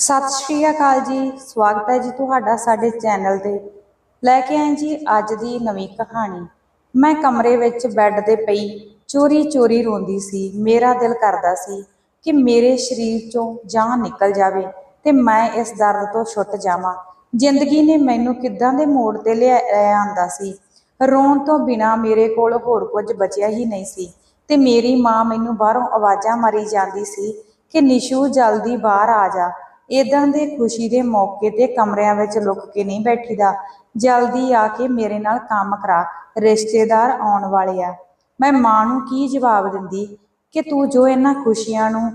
ਸਤਿ ਸ਼੍ਰੀ ਅਕਾਲ ਜੀ, ਸਵਾਗਤ ਹੈ ਜੀ ਤੁਹਾਡਾ ਸਾਡੇ ਚੈਨਲ ਤੇ। ਲੈ ਕੇ ਆਏ ਜੀ ਅੱਜ ਦੀ ਨਵੀਂ ਕਹਾਣੀ। ਮੈਂ ਕਮਰੇ ਵਿੱਚ ਬੈੱਡ ਤੇ ਪਈ ਚੋਰੀ ਚੋਰੀ ਰੋਂਦੀ ਸੀ। ਮੇਰਾ ਦਿਲ ਕਰਦਾ ਸੀ ਕਿ ਮੇਰੇ ਸਰੀਰ ਚੋਂ ਜਾਨ ਨਿਕਲ ਜਾਵੇ ਤੇ ਮੈਂ ਇਸ ਦਰਦ ਤੋਂ ਛੁੱਟ ਜਾਵਾਂ। ਜ਼ਿੰਦਗੀ ਨੇ ਮੈਨੂੰ ਕਿੱਦਾਂ ਦੇ ਮੋੜ ਤੇ ਲਿਆ ਆਂਦਾ ਸੀ। ਰੋਣ ਤੋਂ ਬਿਨਾ ਮੇਰੇ ਕੋਲ ਹੋਰ ਕੁਝ ਬਚਿਆ ਹੀ ਨਹੀਂ ਸੀ ਤੇ ਮੇਰੀ ਮਾਂ ਮੈਨੂੰ ਬਾਹਰੋਂ ਆਵਾਜ਼ਾਂ ਮਾਰੀ ਜਾਂਦੀ ਸੀ ਕਿ ਨਿਸ਼ੂ ਜਲਦੀ ਬਾਹਰ ਆ ਜਾ। ਇਦਾਂ ਦੇ ਖੁਸ਼ੀ ਦੇ ਮੌਕੇ ਤੇ ਕਮਰਿਆਂ ਵਿੱਚ ਲੁਕ ਕੇ ਨਹੀਂ ਬੈਠੀਦਾ। ਜਲਦੀ ਆ ਕੇ ਮੇਰੇ ਨਾਲ ਕੰਮ ਕਰਾ, ਰਿਸ਼ਤੇਦਾਰ ਆਉਣ ਵਾਲੇ ਆ। ਮੈਂ ਮਾਂ ਨੂੰ ਕੀ ਜਵਾਬ ਦਿੰਦੀ? ਕਿ ਤੂੰ ਜੋ ਇਹਨਾਂ ਖੁਸ਼ੀਆਂ ਨੂੰ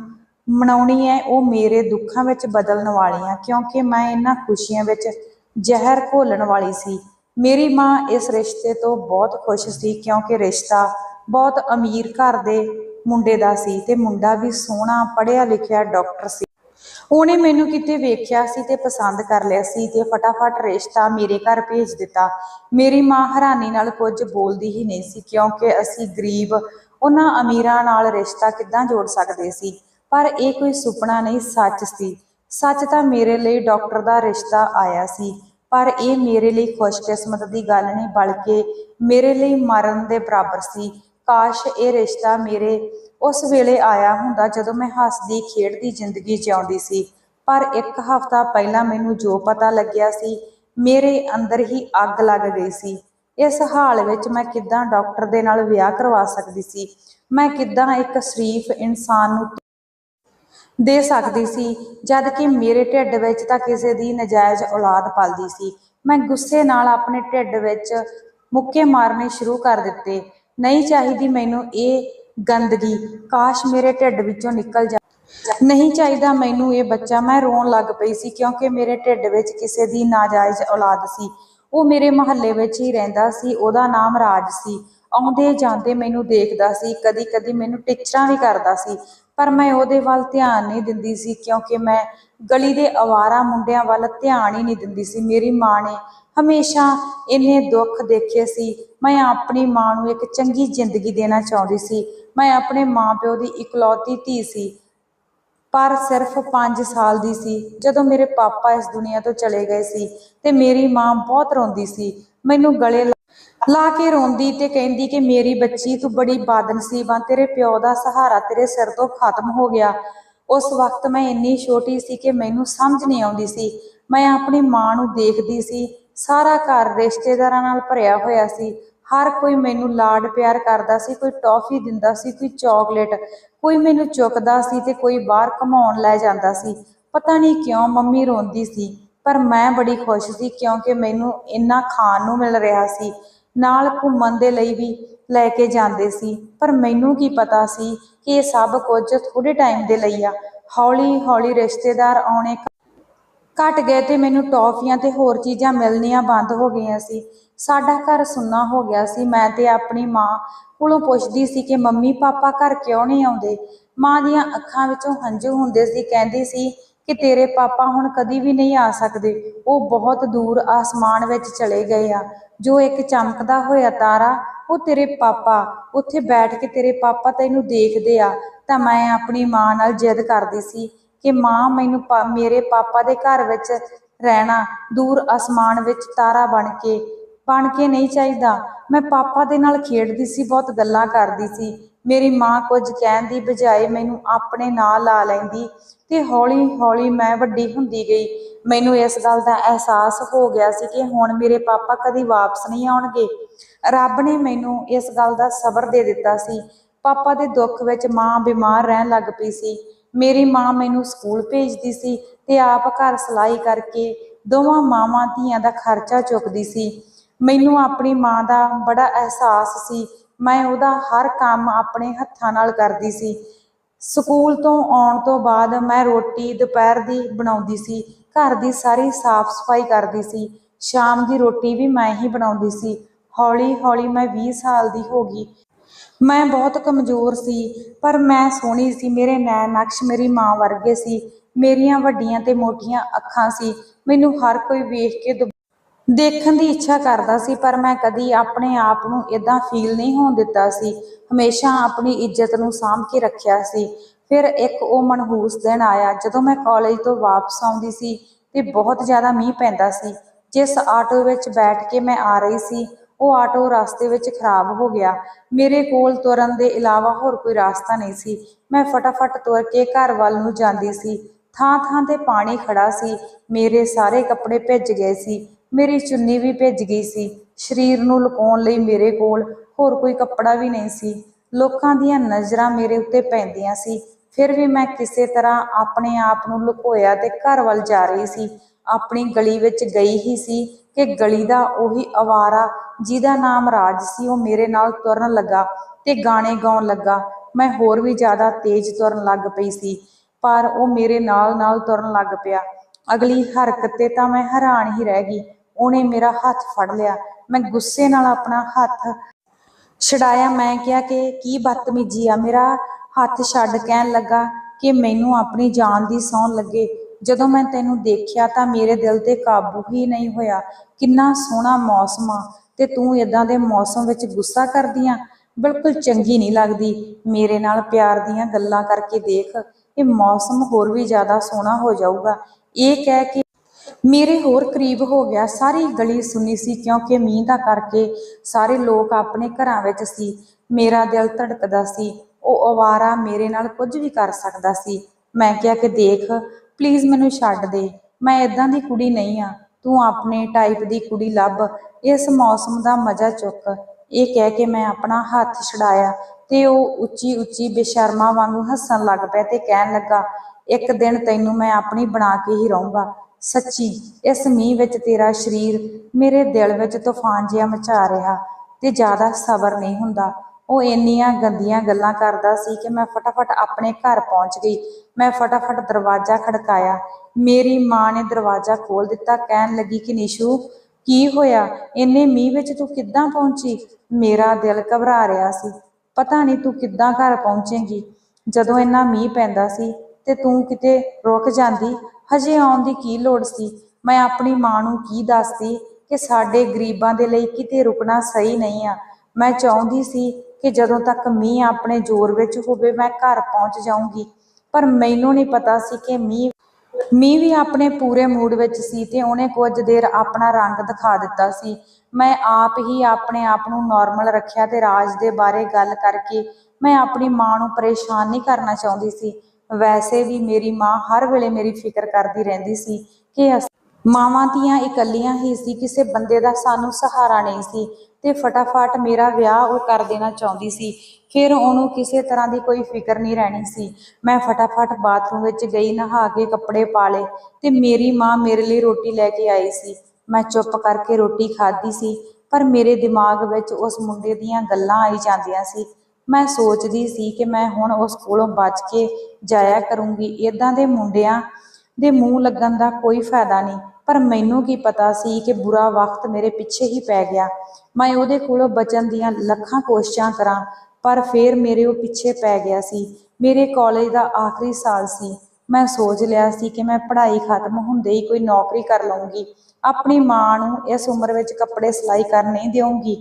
ਮਨਾਉਣੀ ਹੈ ਉਹ ਮੇਰੇ ਦੁੱਖਾਂ ਵਿੱਚ ਬਦਲਣ ਵਾਲੀਆਂ, ਕਿਉਂਕਿ ਮੈਂ ਇਹਨਾਂ ਖੁਸ਼ੀਆਂ ਵਿੱਚ ਜ਼ਹਿਰ ਘੋਲਣ ਵਾਲੀ ਸੀ। ਮੇਰੀ ਮਾਂ ਇਸ ਰਿਸ਼ਤੇ ਤੋਂ ਬਹੁਤ ਖੁਸ਼ ਸੀ, ਕਿਉਂਕਿ ਰਿਸ਼ਤਾ ਬਹੁਤ ਅਮੀਰ ਘਰ ਦੇ ਮੁੰਡੇ ਦਾ ਸੀ ਤੇ ਮੁੰਡਾ ਵੀ ਸੋਹਣਾ, ਪੜ੍ਹਿਆ ਲਿਖਿਆ ਡਾਕਟਰ ਸੀ। ਉਹਨੇ ਮੈਨੂੰ ਕਿਤੇ ਵੇਖਿਆ ਸੀ ਤੇ ਪਸੰਦ ਕਰ ਲਿਆ ਸੀ ਤੇ ਫਟਾਫਟ ਰਿਸ਼ਤਾ ਮੇਰੇ ਘਰ ਭੇਜ ਦਿੱਤਾ। ਮੇਰੀ ਮਾਂ ਹੈਰਾਨੀ ਨਾਲ ਕੁਝ ਬੋਲਦੀ ਹੀ ਨਹੀਂ ਸੀ ਕਿਉਂਕਿ ਅਸੀਂ ਗਰੀਬ, ਉਹਨਾਂ ਅਮੀਰਾਂ ਨਾਲ ਰਿਸ਼ਤਾ ਕਿੱਦਾਂ ਜੋੜ ਸਕਦੇ ਸੀ? ਪਰ ਇਹ ਕੋਈ ਸੁਪਨਾ ਨਹੀਂ, ਸੱਚ ਸੀ। ਸੱਚ ਤਾਂ ਮੇਰੇ ਲਈ ਡਾਕਟਰ ਦਾ ਰਿਸ਼ਤਾ ਆਇਆ ਸੀ, ਪਰ ਇਹ ਮੇਰੇ ਲਈ ਖੁਸ਼ਕਿਸਮਤ ਦੀ ਗੱਲ ਨਹੀਂ, ਬਲਕਿ ਮੇਰੇ ਲਈ ਮਰਨ ਦੇ ਬਰਾਬਰ ਸੀ। ਕਾਸ਼ ਇਹ ਰਿਸ਼ਤਾ ਮੇਰੇ ਉਸ ਵੇਲੇ ਆਇਆ ਹੁੰਦਾ ਜਦੋਂ ਮੈਂ ਹੱਸਦੀ, ਖੇਡਦੀ, ਜ਼ਿੰਦਗੀ ਜਿਉਂਦੀ ਸੀ। ਪਰ ਇੱਕ ਹਫ਼ਤਾ ਪਹਿਲਾਂ ਮੈਨੂੰ ਜੋ ਪਤਾ ਲੱਗਿਆ ਸੀ, ਮੇਰੇ ਅੰਦਰ ਹੀ ਅੱਗ ਲੱਗ ਗਈ ਸੀ। ਇਸ ਹਾਲ ਵਿੱਚ ਮੈਂ ਕਿੱਦਾਂ ਡਾਕਟਰ ਦੇ ਨਾਲ ਵਿਆਹ ਕਰਵਾ ਸਕਦੀ ਸੀ? ਮੈਂ ਕਿੱਦਾਂ ਇੱਕ ਸ਼ਰੀਫ ਇਨਸਾਨ ਨੂੰ ਦੇ ਸਕਦੀ ਸੀ? ਜਦ ਕਿ ਮੇਰੇ ਢਿੱਡ ਵਿੱਚ ਤਾਂ ਕਿਸੇ ਦੀ ਨਜਾਇਜ਼ ਔਲਾਦ ਪਲਦੀ ਸੀ। ਮੈਂ ਗੁੱਸੇ ਨਾਲ ਆਪਣੇ ਢਿੱਡ ਵਿੱਚ ਮੁੱਕੇ ਮਾਰਨੇ ਸ਼ੁਰੂ ਕਰ ਦਿੱਤੇ। ਨਹੀਂ ਚਾਹੀਦੀ ਮੈਨੂੰ ਇਹ ਗੰਦਗੀ, ਕਾਸ਼ ਮੇਰੇ ਢਿੱਡ ਵਿੱਚੋਂ ਨਿਕਲ ਜਾ। ਨਹੀਂ ਚਾਹੀਦਾ ਮੈਨੂੰ ਇਹ ਬੱਚਾ, ਮੈਂ ਰੋਣ ਲੱਗ ਪਈ ਸੀ ਕਿਉਂਕਿ ਮੇਰੇ ਢਿੱਡ ਵਿੱਚ ਕਿਸੇ ਦੀ ਨਾਜਾਇਜ਼ ਔਲਾਦ ਸੀ। ਉਹ ਮੇਰੇ ਮਹੱਲੇ ਵਿੱਚ ਹੀ ਰਹਿੰਦਾ ਸੀ, ਉਹਦਾ ਨਾਮ ਰਾਜ ਸੀ। ਆਉਂਦੇ ਜਾਂਦੇ ਮੈਨੂੰ ਦੇਖਦਾ ਸੀ ਕਦੀ ਕਦੀ ਮੈਨੂੰ ਟਿਚਰਾਂ ਵੀ ਕਰਦਾ ਸੀ, ਪਰ ਮੈਂ ਉਹਦੇ ਵੱਲ ਧਿਆਨ ਨਹੀਂ ਦਿੰਦੀ ਸੀ ਕਿਉਂਕਿ ਮੈਂ ਗਲੀ ਦੇ ਅਵਾਰਾ ਮੁੰਡਿਆਂ ਵੱਲ ਧਿਆਨ ਹੀ ਨਹੀਂ ਦਿੰਦੀ ਸੀ। ਮੇਰੀ ਮਾਂ ਨੇ ਹਮੇਸ਼ਾ ਇੰਨੇ ਦੁੱਖ ਦੇਖੇ ਸੀ। ਮੈਂ ਆਪਣੀ ਮਾਂ ਨੂੰ ਇੱਕ ਚੰਗੀ ਜ਼ਿੰਦਗੀ ਦੇਣਾ ਚਾਹੁੰਦੀ ਸੀ। ਮੈਂ ਆਪਣੇ ਮਾਪਿਓ ਦੀ ਇਕਲੌਤੀ ਧੀ ਸੀ, ਪਰ ਸਿਰਫ 5 ਸਾਲ ਦੀ ਸੀ, ਜਦੋਂ ਮੇਰੇ ਪਾਪਾ ਇਸ ਦੁਨੀਆ ਤੋਂ ਚਲੇ ਗਏ ਸੀ ਤੇ ਮੇਰੀ ਮਾਂ ਬਹੁਤ ਰੋਂਦੀ ਸੀ, ਮੈਨੂੰ ਗਲੇ ਲਾ- ਕੇ ਰੋਂਦੀ ਤੇ ਕਹਿੰਦੀ ਕਿ ਮੇਰੀ ਬੱਚੀ ਤੂੰ ਬੜੀ ਬਾਦਨਸੀਬ ਆ, ਤੇਰੇ ਪਿਓ ਦਾ ਸਹਾਰਾ ਤੇਰੇ ਸਿਰ ਤੋਂ ਖਤਮ ਹੋ ਗਿਆ। ਉਸ ਵਕਤ ਮੈਂ ਇੰਨੀ ਛੋਟੀ ਸੀ ਕਿ ਮੈਨੂੰ ਸਮਝ ਨਹੀਂ ਆਉਂਦੀ ਸੀ। ਮੈਂ ਆਪਣੀ ਮਾਂ ਨੂੰ ਦੇਖਦੀ ਸੀ, ਸਾਰਾ ਘਰ ਰਿਸ਼ਤੇਦਾਰਾਂ ਨਾਲ ਭਰਿਆ ਹੋਇਆ ਸੀ ਹਰ ਕੋਈ ਮੈਨੂੰ ਲਾਡ ਪਿਆਰ ਕਰਦਾ ਸੀ, ਕੋਈ ਟੌਫੀ ਦਿੰਦਾ ਸੀ, ਕੋਈ ਚਾਕਲੇਟ, ਕੋਈ ਮੈਨੂੰ ਚੁੱਕਦਾ ਸੀ ਤੇ ਕੋਈ ਬਾਹਰ ਘਮਾਉਣ ਲੈ ਜਾਂਦਾ ਸੀ। ਪਤਾ ਨਹੀਂ ਕਿਉਂ ਮੰਮੀ ਰੋਂਦੀ ਸੀ, ਪਰ ਮੈਂ ਬੜੀ ਖੁਸ਼ ਸੀ ਕਿਉਂਕਿ ਮੈਨੂੰ ਇੰਨਾ ਖਾਣ ਨੂੰ ਮਿਲ ਰਿਹਾ ਸੀ। ਨਾਲ ਘੁੰਮਣ ਦੇ ਲਈ ਵੀ ਲੈ ਕੇ ਜਾਂਦੇ ਸੀ, ਪਰ ਮੈਨੂੰ ਕੀ ਪਤਾ ਸੀ ਕਿ ਇਹ ਸਭ ਕੁਝ ਥੋੜੇ ਟਾਈਮ ਦੇ ਲਈ ਆ। ਹੌਲੀ ਹੌਲੀ ਰਿਸ਼ਤੇਦਾਰ ਆਉਣੇ ਘਟ ਗਏ ਤੇ ਮੈਨੂੰ ਟੌਫੀਆਂ ਤੇ ਹੋਰ ਚੀਜ਼ਾਂ ਮਿਲਣੀਆਂ ਬੰਦ ਹੋ ਗਈਆਂ ਸੀ। ਸਾਡਾ ਘਰ ਸੁੰਨਾ ਹੋ ਗਿਆ ਸੀ। ਮੈਂ ਤੇ ਆਪਣੀ ਮਾਂ ਕੋਲੋਂ ਪੁੱਛਦੀ ਸੀ ਕਿ ਮੰਮੀ ਪਾਪਾ ਘਰ ਕਿਉਂ ਨਹੀਂ ਆਉਂਦੇ? ਮਾਂ ਦੀਆਂ ਅੱਖਾਂ ਵਿੱਚੋਂ ਹੰਝੂ ਹੁੰਦੇ ਸੀ। ਕਹਿੰਦੀ ਸੀ ਕਿ ਤੇਰੇ ਪਾਪਾ ਹੁਣ ਕਦੀ ਵੀ ਨਹੀਂ ਆ ਸਕਦੇ। ਉਹ ਬਹੁਤ ਦੂਰ ਆਸਮਾਨ ਵਿੱਚ ਚਲੇ ਗਏ ਆ। ਜੋ ਇੱਕ ਚਮਕਦਾ ਹੋਇਆ ਤਾਰਾ, ਉਹ ਤੇਰੇ ਪਾਪਾ। ਉੱਥੇ ਬੈਠ ਕੇ ਤੇਰੇ ਪਾਪਾ ਤੈਨੂੰ ਦੇਖਦੇ ਆ। ਤਾਂ ਮੈਂ ਆਪਣੀ ਮਾਂ ਨਾਲ ਜਿੱਦ ਕਰਦੀ ਸੀ ਕਿ ਮਾਂ ਮੈਨੂੰ ਪਾ- ਮੇਰੇ ਪਾਪਾ ਦੇ ਘਰ ਵਿੱਚ ਰਹਿਣਾ, ਦੂਰ ਆਸਮਾਨ ਵਿੱਚ ਤਾਰਾ ਬਣ ਕੇ। ਬਣ ਕੇ ਨਹੀਂ ਚਾਹੀਦਾ। ਮੈਂ ਪਾਪਾ ਦੇ ਨਾਲ ਖੇਡਦੀ ਸੀ, ਬਹੁਤ ਗੱਲਾਂ ਕਰਦੀ ਸੀ। ਮੇਰੀ ਮਾਂ ਕੁਝ ਕਹਿਣ ਦੀ ਬਜਾਏ ਮੈਨੂੰ ਆਪਣੇ ਨਾਲ ਲਾ ਲੈਂਦੀ ਤੇ ਹੌਲੀ ਹੌਲੀ ਮੈਂ ਵੱਡੀ ਹੁੰਦੀ ਗਈ। ਮੈਨੂੰ ਇਸ ਗੱਲ ਦਾ ਅਹਿਸਾਸ ਹੋ ਗਿਆ ਸੀ ਕਿ ਹੁਣ ਮੇਰੇ ਪਾਪਾ ਕਦੀ ਵਾਪਸ ਨਹੀਂ ਆਉਣਗੇ। ਰੱਬ ਨੇ ਮੈਨੂੰ ਇਸ ਗੱਲ ਦਾ ਸਬਰ ਦੇ ਦਿੱਤਾ ਸੀ। ਪਾਪਾ ਦੇ ਦੁੱਖ ਵਿੱਚ ਮਾਂ ਬਿਮਾਰ ਰਹਿਣ ਲੱਗ ਪਈ ਸੀ। ਮੇਰੀ ਮਾਂ ਮੈਨੂੰ ਸਕੂਲ ਭੇਜਦੀ ਸੀ ਤੇ ਆਪ ਘਰ ਸਿਲਾਈ ਕਰਕੇ ਦੋਵਾਂ ਮਾਵਾਂ ਧੀਆਂ ਦਾ ਖਰਚਾ ਚੁੱਕਦੀ ਸੀ। ਮੈਨੂੰ ਆਪਣੀ ਮਾਂ ਦਾ ਬੜਾ ਅਹਿਸਾਸ ਸੀ। ਮੈਂ ਉਹਦਾ ਹਰ ਕੰਮ ਆਪਣੇ ਹੱਥਾਂ ਨਾਲ ਕਰਦੀ ਸੀ। ਸਕੂਲ ਤੋਂ ਆਉਣ ਤੋਂ ਬਾਅਦ ਮੈਂ ਰੋਟੀ ਦੁਪਹਿਰ ਦੀ ਬਣਾਉਂਦੀ ਸੀ। ਘਰ ਦੀ ਸਾਰੀ ਸਾਫ਼ ਸਫ਼ਾਈ ਕਰਦੀ ਸੀ। ਸ਼ਾਮ ਦੀ ਰੋਟੀ ਵੀ ਮੈਂ ਹੀ ਬਣਾਉਂਦੀ ਸੀ। ਹੌਲੀ ਹੌਲੀ ਮੈਂ 20 ਸਾਲ ਦੀ ਹੋ ਗਈ। ਮੈਂ ਬਹੁਤ ਕਮਜ਼ੋਰ ਸੀ, ਪਰ ਮੈਂ ਸੋਹਣੀ ਸੀ। ਮੇਰੇ ਨੈਣ ਨਕਸ਼ ਮੇਰੀ ਮਾਂ ਵਰਗੇ ਸੀ। ਮੇਰੀਆਂ ਵੱਡੀਆਂ ਤੇ ਮੋਟੀਆਂ ਅੱਖਾਂ ਸੀ। ਮੈਨੂੰ ਹਰ ਕੋਈ ਵੇਖ ਕੇ ਦੁ- ਦੇਖਣ ਦੀ ਇੱਛਾ ਕਰਦਾ ਸੀ, ਪਰ ਮੈਂ ਕਦੀ ਆਪਣੇ ਆਪ ਨੂੰ ਇਦਾਂ ਫੀਲ ਨਹੀਂ ਹੋਣ ਦਿੱਤਾ ਸੀ। ਹਮੇਸ਼ਾ ਆਪਣੀ ਇੱਜ਼ਤ ਨੂੰ ਸਾਂਭ ਕੇ ਰੱਖਿਆ ਸੀ। ਫਿਰ ਇੱਕ ਉਹ ਮਨਹੂਸ ਦਿਨ ਆਇਆ ਜਦੋਂ ਮੈਂ ਕਾਲਜ ਤੋਂ ਵਾਪਸ ਆਉਂਦੀ ਸੀ ਤੇ ਬਹੁਤ ਜ਼ਿਆਦਾ ਮੀਂਹ ਪੈਂਦਾ ਸੀ। ਜਿਸ ਆਟੋ ਵਿੱਚ ਬੈਠ ਕੇ ਮੈਂ ਆ ਰਹੀ ਸੀ, ਉਹ ਆਟੋ ਰਸਤੇ ਵਿੱਚ ਖਰਾਬ ਹੋ ਗਿਆ। ਮੇਰੇ ਕੋਲ ਤੁਰਨ ਦੇ ਇਲਾਵਾ ਹੋਰ ਕੋਈ ਰਾਸਤਾ ਨਹੀਂ ਸੀ। ਮੈਂ ਫਟਾਫਟ ਤੁਰ ਕੇ ਘਰ ਵੱਲ ਨੂੰ ਜਾਂਦੀ ਸੀ। ਥਾਂ ਥਾਂ ਤੇ ਪਾਣੀ ਖੜਾ ਸੀ। ਮੇਰੇ ਸਾਰੇ ਕੱਪੜੇ ਭਿੱਜ ਗਏ ਸੀ। ਮੇਰੀ ਚੁੰਨੀ ਵੀ ਭਿੱਜ ਗਈ ਸੀ। ਸਰੀਰ ਨੂੰ ਲੁਕਾਉਣ ਲਈ ਮੇਰੇ ਕੋਲ ਹੋਰ ਕੋਈ ਕੱਪੜਾ ਵੀ ਨਹੀਂ ਸੀ। ਲੋਕਾਂ ਦੀਆਂ ਨਜ਼ਰਾਂ ਮੇਰੇ ਉੱਤੇ ਪੈਂਦੀਆਂ ਸੀ। ਫਿਰ ਵੀ ਮੈਂ ਕਿਸੇ ਤਰ੍ਹਾਂ ਆਪਣੇ ਆਪ ਨੂੰ ਲੁਕੋਇਆ ਤੇ ਘਰ ਵੱਲ ਜਾ ਰਹੀ ਸੀ। ਆਪਣੀ ਗਲੀ ਵਿੱਚ ਗਈ ਹੀ ਸੀ ਕਿ ਗਲੀ ਦਾ ਉਹੀ ਅਵਾਰਾ ਜਿਹਦਾ ਨਾਮ ਰਾਜ ਸੀ ਉਹ ਮੇਰੇ ਨਾਲ ਤੁਰਨ ਲੱਗਾ ਤੇ ਗਾਣੇ ਗਾਉਣ ਲੱਗਾ। ਮੈਂ ਹੋਰ ਵੀ ਜ਼ਿਆਦਾ ਤੇਜ਼ ਤੁਰਨ ਲੱਗ ਪਈ ਸੀ, ਪਰ ਉਹ ਮੇਰੇ ਨਾਲ ਨਾਲ ਤੁਰਨ ਲੱਗ ਪਿਆ। ਅਗਲੀ ਹਰਕਤ ਤੇ ਤਾਂ ਮੈਂ ਹੈਰਾਨ ਹੀ ਰਹਿ ਗਈ। ਉਹਨੇ ਮੇਰਾ ਹੱਥ ਫੜ ਲਿਆ। ਮੈਂ ਗੁੱਸੇ ਨਾਲ ਆਪਣਾ ਹੱਥ ਛਡਾਇਆ। ਮੈਂ ਕਿਹਾ ਕਿ ਕੀ ਬਦਤਮੀਜੀ ਆ, ਮੇਰਾ ਹੱਥ ਛੱਡ ਕਹਿਣ ਲੱਗਾ ਕਿ ਮੈਨੂੰ ਆਪਣੀ ਜਾਨ ਦੀ ਸੌਂ ਲੱਗੇ। ਜਦੋਂ ਮੈਂ ਤੈਨੂੰ ਦੇਖਿਆ ਤਾਂ ਮੇਰੇ ਦਿਲ ਤੇ ਕਾਬੂ ਹੀ ਨਹੀਂ ਹੋਇਆ। ਕਿੰਨਾ ਸੋਹਣਾ ਮੌਸਮ ਆ ਤੇ ਤੂੰ ਇਦਾਂ ਦੇ ਮੌਸਮ ਵਿੱਚ ਗੁੱਸਾ ਕਰਦੀ ਆ? ਬਿਲਕੁਲ ਚੰਗੀ ਨਹੀਂ ਲੱਗਦੀ। ਮੇਰੇ ਨਾਲ ਪਿਆਰ ਦੀਆਂ ਗੱਲਾਂ ਕਰਕੇ ਦੇਖ, ਇਹ ਮੌਸਮ ਹੋਰ ਵੀ ਜ਼ਿਆਦਾ ਸੋਹਣਾ ਹੋ ਜਾਊਗਾ। ਇਹ ਕਹਿ ਕੇ ਮੇਰੇ ਹੋਰ ਕਰੀਬ ਹੋ ਗਿਆ। ਸਾਰੀ ਗਲੀ ਸੁਣੀ ਸੀ ਕਿਉਂਕਿ ਮੀਂਹ ਦਾ ਕਰਕੇ ਸਾਰੇ ਲੋਕ ਆਪਣੇ ਘਰਾਂ ਵਿੱਚ ਸੀ। ਮੇਰਾ ਦਿਲ ਧੜਕਦਾ ਸੀ। ਉਹ ਅਵਾਰਾ ਮੇਰੇ ਨਾਲ ਕੁਝ ਵੀ ਕਰ ਸਕਦਾ ਸੀ। ਮੈਂ ਕਿਹਾ ਕਿ ਦੇਖ ਪਲੀਜ਼ ਮੈਨੂੰ ਛੱਡ ਦੇ। ਮੈਂ ਇਦਾਂ ਦੀ ਕੁੜੀ ਨਹੀਂ ਆ। ਤੂੰ ਆਪਣੇ ਟਾਈਪ ਦੀ ਕੁੜੀ ਲੱਭ। ਇਸ ਮੌਸਮ ਦਾ ਮਜ਼ਾ ਚੁੱਕ। ਇਹ ਕਹਿ ਕੇ ਮੈਂ ਆਪਣਾ ਹੱਥ ਛਡਾਇਆ ਤੇ ਉਹ ਉੱਚੀ ਉੱਚੀ ਬੇਸ਼ਰਮਾ ਵਾਂਗੂ ਹੱਸਣ ਲੱਗ ਪਿਆ ਤੇ ਕਹਿਣ ਲੱਗਾ, ਇੱਕ ਦਿਨ ਤੈਨੂੰ ਮੈਂ ਆਪਣੀ ਬਣਾ ਕੇ ਹੀ ਰਹੂੰਗਾ। ਸੱਚੀ, ਇਸ ਮੀਂਹ ਵਿੱਚ ਤੇਰਾ ਸਰੀਰ ਮੇਰੇ ਦਿਲ ਵਿੱਚ ਤੂਫਾਨ ਜਿਹਾ ਮਚਾ ਰਿਹਾ ਤੇ ਜ਼ਿਆਦਾ ਸਬਰ ਨਹੀਂ ਹੁੰਦਾ। ਉਹ ਇੰਨੀਆਂ ਗੰਦੀਆਂ ਗੱਲਾਂ ਕਰਦਾ ਸੀ ਕਿ ਮੈਂ ਫਟਾਫਟ ਆਪਣੇ ਘਰ ਪਹੁੰਚ ਗਈ। ਮੈਂ ਫਟਾਫਟ ਦਰਵਾਜ਼ਾ ਖੜਕਾਇਆ। ਮੇਰੀ ਮਾਂ ਨੇ ਦਰਵਾਜ਼ਾ ਖੋਲ ਦਿੱਤਾ, ਕਹਿਣ ਲੱਗੀ ਕਿ ਨਿਸ਼ੂ, ਕੀ ਹੋਇਆ? ਇੰਨੇ ਮੀਂਹ ਵਿੱਚ ਤੂੰ ਕਿੱਦਾਂ ਪਹੁੰਚੀ? ਮੇਰਾ ਦਿਲ ਘਬਰਾ ਰਿਹਾ ਸੀ। ਪਤਾ ਨਹੀਂ ਤੂੰ ਕਿੱਦਾਂ ਘਰ ਪਹੁੰਚੇਂਗੀ। ਜਦੋਂ ਇੰਨਾ ਮੀਂਹ ਪੈਂਦਾ ਸੀ ਤੇ ਤੂੰ ਕਿਤੇ ਰੁਕ ਜਾਂਦੀ? ਹਜੇ ਆਉਣ ਦੀ ਕੀ ਲੋੜ ਸੀ? ਮੈਂ ਆਪਣੀ ਮਾਂ ਨੂੰ ਕੀ ਦੱਸਦੀ ਕਿ ਸਾਡੇ ਗਰੀਬਾਂ ਦੇ ਲਈ ਕਿਤੇ ਰੁਕਣਾ ਸਹੀ ਨਹੀਂ ਆ? ਮੈਂ ਚਾਹੁੰਦੀ ਸੀ ਕਿ ਜਦੋਂ ਤੱਕ ਮੀਂਹ ਆਪਣੇ ਜ਼ੋਰ ਵਿੱਚ ਹੋਵੇ, ਮੈਂ ਘਰ ਪਹੁੰਚ ਜਾਊਂਗੀ। ਪਰ ਮੈਨੂੰ ਨਹੀਂ ਪਤਾ ਸੀ ਕਿ ਮੀਂਹ ਮੀਂਹ ਵੀ ਆਪਣੇ ਪੂਰੇ ਮੂਡ ਵਿੱਚ ਸੀ ਤੇ ਉਹਨੇ ਕੁਝ ਦੇਰ ਆਪਣਾ ਰੰਗ ਦਿਖਾ ਦਿੱਤਾ ਸੀ। ਮੈਂ ਆਪ ਹੀ ਆਪਣੇ ਆਪ ਨੂੰ ਨਾਰਮਲ ਰੱਖਿਆ ਤੇ ਰਾਜ ਦੇ ਬਾਰੇ ਗੱਲ ਕਰਕੇ ਮੈਂ ਆਪਣੀ ਮਾਂ ਨੂੰ ਪਰੇਸ਼ਾਨ ਨਹੀਂ ਕਰਨਾ ਚਾਹੁੰਦੀ ਸੀ। ਵੈਸੇ ਵੀ ਮੇਰੀ ਮਾਂ ਹਰ ਵੇਲੇ ਮੇਰੀ ਫਿਕਰ ਕਰਦੀ ਰਹਿੰਦੀ ਸੀ ਕਿ ਮਾਵਾਂ ਦੀਆਂ ਇਕੱਲੀਆਂ ਹੀ ਸੀ, ਕਿਸੇ ਬੰਦੇ ਦਾ ਸਾਨੂੰ ਸਹਾਰਾ ਨਹੀਂ ਸੀ ਤੇ ਫਟਾਫਟ ਮੇਰਾ ਵਿਆਹ ਉਹ ਕਰ ਦੇਣਾ ਚਾਹੁੰਦੀ ਸੀ। ਫਿਰ ਉਹਨੂੰ ਕਿਸੇ ਤਰ੍ਹਾਂ ਦੀ ਕੋਈ ਫਿਕਰ ਨਹੀਂ ਰਹਿਣੀ ਸੀ। ਮੈਂ ਫਟਾਫਟ ਬਾਥਰੂਮ ਵਿੱਚ ਗਈ, ਨਹਾ ਕੇ ਕੱਪੜੇ ਪਾ ਲਏ ਤੇ ਮੇਰੀ ਮਾਂ ਮੇਰੇ ਲਈ ਰੋਟੀ ਲੈ ਕੇ ਆਈ ਸੀ। ਮੈਂ ਚੁੱਪ ਕਰਕੇ ਰੋਟੀ ਖਾਧੀ ਸੀ, ਪਰ ਮੇਰੇ ਦਿਮਾਗ ਵਿੱਚ ਉਸ ਮੁੰਡੇ ਦੀਆਂ ਗੱਲਾਂ ਆਈ ਜਾਂਦੀਆਂ ਸੀ। ਮੈਂ ਸੋਚਦੀ ਸੀ ਕਿ ਮੈਂ ਹੁਣ ਉਸ ਕੋਲੋਂ ਬਚ ਕੇ ਜਾਇਆ ਕਰੂੰਗੀ। ਇਦਾਂ ਦੇ ਮੁੰਡਿਆਂ ਦੇ ਮੂੰਹ ਲੱਗਣ ਦਾ ਕੋਈ ਫਾਇਦਾ ਨਹੀਂ। ਪਰ ਮੈਨੂੰ ਕੀ ਪਤਾ ਸੀ ਕਿ ਬੁਰਾ ਵਕਤ ਮੇਰੇ ਪਿੱਛੇ ਹੀ ਪੈ ਗਿਆ। ਮੈਂ ਉਹਦੇ ਕੋਲੋਂ ਬਚਣ ਦੀਆਂ ਲੱਖਾਂ ਕੋਸ਼ਿਸ਼ਾਂ ਕਰਾਂ, ਪਰ ਫੇਰ ਮੇਰੇ ਉਹ ਪਿੱਛੇ ਪੈ ਗਿਆ ਸੀ। ਮੇਰੇ ਕਾਲਜ ਦਾ ਆਖਰੀ ਸਾਲ ਸੀ। ਮੈਂ ਸੋਚ ਲਿਆ ਸੀ ਕਿ ਮੈਂ ਪੜ੍ਹਾਈ ਖਤਮ ਹੁੰਦੇ ਹੀ ਕੋਈ ਨੌਕਰੀ ਕਰ ਲਵਾਂਗੀ ਆਪਣੀ ਮਾਂ ਨੂੰ ਇਸ ਉਮਰ ਵਿੱਚ ਕੱਪੜੇ ਸਿਲਾਈ ਕਰਨ ਨਹੀਂ ਦੇਵਾਂਗੀ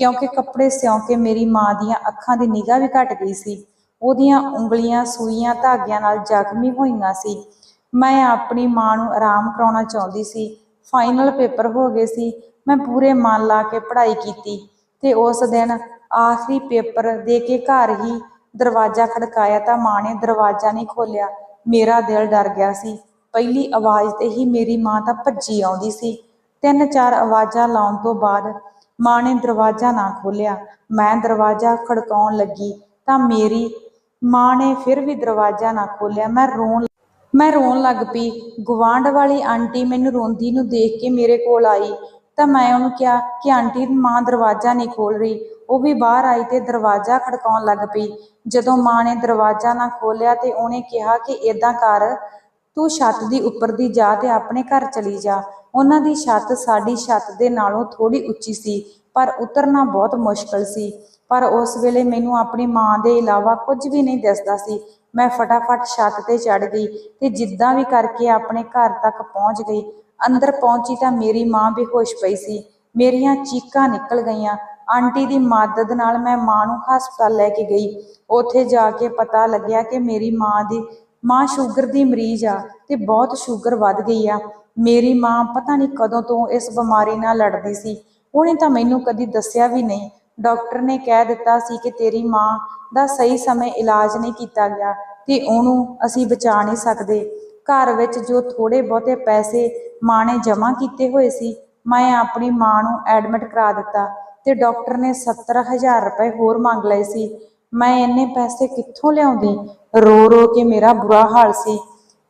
ਕਿਉਂਕਿ ਕੱਪੜੇ ਸਿਉਂ ਕੇ ਮੇਰੀ ਮਾਂ ਦੀਆਂ ਅੱਖਾਂ ਦੀ ਨਿਗਾਹ ਵੀ ਘਟ ਗਈ ਸੀ। ਉਹਦੀਆਂ ਉਂਗਲੀਆਂ, ਸੂਈਆਂ, ਧਾਗਿਆਂ ਨਾਲ ਜ਼ਖਮੀ ਹੋਈਆਂ ਸੀ। ਮੈਂ ਆਪਣੀ ਮਾਂ ਨੂੰ ਆਰਾਮ ਕਰਾਉਣਾ ਚਾਹੁੰਦੀ ਸੀ। ਫਾਈਨਲ ਪੇਪਰ ਹੋ ਗਏ ਸੀ। ਮੈਂ ਪੂਰੇ ਮਨ ਲਾ ਕੇ ਪੜ੍ਹਾਈ ਕੀਤੀ ਤੇ ਉਸ ਦਿਨ ਆਖਰੀ ਪੇਪਰ ਦੇ ਕੇ ਘਰ ਹੀ ਦਰਵਾਜ਼ਾ ਖੜਕਾਇਆ ਤਾਂ ਮਾਂ ਨੇ ਦਰਵਾਜ਼ਾ ਨਹੀਂ ਖੋਲਿਆ ਮੇਰਾ ਦਿਲ ਡਰ ਗਿਆ ਸੀ। ਪਹਿਲੀ ਆਵਾਜ਼ ਤੇ ਹੀ ਮੇਰੀ ਮਾਂ ਤਾਂ ਭੱਜੀ ਆਉਂਦੀ ਸੀ। ਤਿੰਨ ਚਾਰ ਆਵਾਜ਼ਾਂ ਲਾਉਣ ਤੋਂ ਬਾਅਦ ਮਾਂ ਨੇ ਦਰਵਾਜ਼ਾ ਨਾ ਖੋਲ੍ਹਿਆ। ਮੈਂ ਦਰਵਾਜ਼ਾ ਖੜਕਾਉਣ ਲੱਗੀ ਤਾਂ ਮੇਰੀ ਮਾਂ ਨੇ ਫਿਰ ਵੀ ਦਰਵਾਜ਼ਾ ਨਾ ਖੋਲ੍ਹਿਆ। ਮੈਂ ਰੋਣ ਮੈਂ ਰੋਣ ਲੱਗ ਪਈ। ਗਵਾਂਢ ਵਾਲੀ ਆਂਟੀ ਮੈਨੂੰ ਰੋਂਦੀ ਨੂੰ ਦੇਖ ਕੇ ਮੇਰੇ ਕੋਲ ਆਈ। ਤਾਂ ਮੈਂ ਉਹਨੂੰ ਕਿਹਾ ਕਿ ਆਂਟੀ, ਮਾਂ ਦਰਵਾਜ਼ਾ ਨਹੀਂ ਖੋਲ ਰਹੀ। ਉਹ ਵੀ ਬਾਹਰ ਆਈ ਤੇ ਦਰਵਾਜ਼ਾ ਖੜਕਾਉਣ ਲੱਗ ਪਈ। ਜਦੋਂ ਮਾਂ ਨੇ ਦਰਵਾਜ਼ਾ ਨਾ ਖੋਲ੍ਹਿਆ ਤੇ ਉਹਨੇ ਕਿਹਾ ਕਿ ਇਦਾਂ ਕਰ ਤੂੰ ਛੱਤ ਦੀ ਉੱਪਰ ਦੀ ਜਾ ਤੇ ਆਪਣੇ ਘਰ ਚਲੀ ਜਾ। ਉਹਨਾਂ ਦੀ ਛੱਤ ਸਾਡੀ ਛੱਤ ਦੇ ਨਾਲੋਂ ਥੋੜੀ ਉੱਚੀ ਸੀ, ਪਰ ਉਤਰਨਾ ਬਹੁਤ ਮੁਸ਼ਕਲ ਸੀ। ਪਰ ਉਸ ਵੇਲੇ ਮੈਨੂੰ ਆਪਣੀ ਮਾਂ ਦੇ ਇਲਾਵਾ ਕੁਝ ਵੀ ਨਹੀਂ ਦਿਸਦਾ ਸੀ। ਮੈਂ ਫਟਾਫਟ ਛੱਤ ਤੇ ਚੜ ਗਈ ਤੇ ਜਿੱਦਾਂ ਵੀ ਕਰਕੇ ਆਪਣੇ ਘਰ ਤੱਕ ਪਹੁੰਚ ਗਈ। ਅੰਦਰ ਪਹੁੰਚੀ ਤਾਂ ਮੇਰੀ ਮਾਂ ਬੇਹੋਸ਼ ਪਈ ਸੀ। ਮੇਰੀਆਂ ਚੀਕਾਂ ਨਿਕਲ ਗਈਆਂ। ਆਂਟੀ ਦੀ ਮਦਦ ਨਾਲ ਮੈਂ ਮਾਂ ਨੂੰ ਹਸਪਤਾਲ ਲੈ ਕੇ ਗਈ। ਉੱਥੇ ਜਾ ਕੇ ਪਤਾ ਲੱਗਿਆ ਕਿ ਮੇਰੀ ਮਾਂ ਦੀ ਮਾਂ ਸ਼ੂਗਰ ਦੀ ਮਰੀਜ਼ ਆ ਤੇ ਬਹੁਤ ਸ਼ੂਗਰ ਵੱਧ ਗਈ ਆ। ਮੇਰੀ ਮਾਂ ਪਤਾ ਨਹੀਂ ਕਦੋਂ ਤੋਂ ਇਸ ਬਿਮਾਰੀ ਨਾਲ ਲੜਦੀ ਸੀ। ਉਹਨੇ ਤਾਂ ਮੈਨੂੰ ਕਦੀ ਦੱਸਿਆ ਵੀ ਨਹੀਂ। ਡਾਕਟਰ ਨੇ ਕਹਿ ਦਿੱਤਾ ਸੀ ਕਿ ਤੇਰੀ ਮਾਂ ਦਾ ਸਹੀ ਸਮੇਂ ਇਲਾਜ ਨਹੀਂ ਕੀਤਾ ਗਿਆ ਤੇ ਉਹਨੂੰ ਅਸੀਂ ਬਚਾ ਨਹੀਂ ਸਕਦੇ। ਘਰ ਵਿੱਚ ਜੋ ਥੋੜੇ ਬਹੁਤੇ ਪੈਸੇ ਮਾਂ ਨੇ ਜਮ੍ਹਾਂ ਕੀਤੇ ਹੋਏ ਸੀ, ਮੈਂ ਆਪਣੀ ਮਾਂ ਨੂੰ ਐਡਮਿਟ ਕਰਾ ਦਿੱਤਾ ਤੇ ਡਾਕਟਰ ਨੇ 70000 ਰੁਪਏ ਹੋਰ ਮੰਗ ਲਏ ਸੀ। ਮੈਂ ਇੰਨੇ ਪੈਸੇ ਕਿੱਥੋਂ ਲਿਆਉਂਦੀ? ਰੋ ਰੋ ਕੇ ਮੇਰਾ ਬੁਰਾ ਹਾਲ ਸੀ।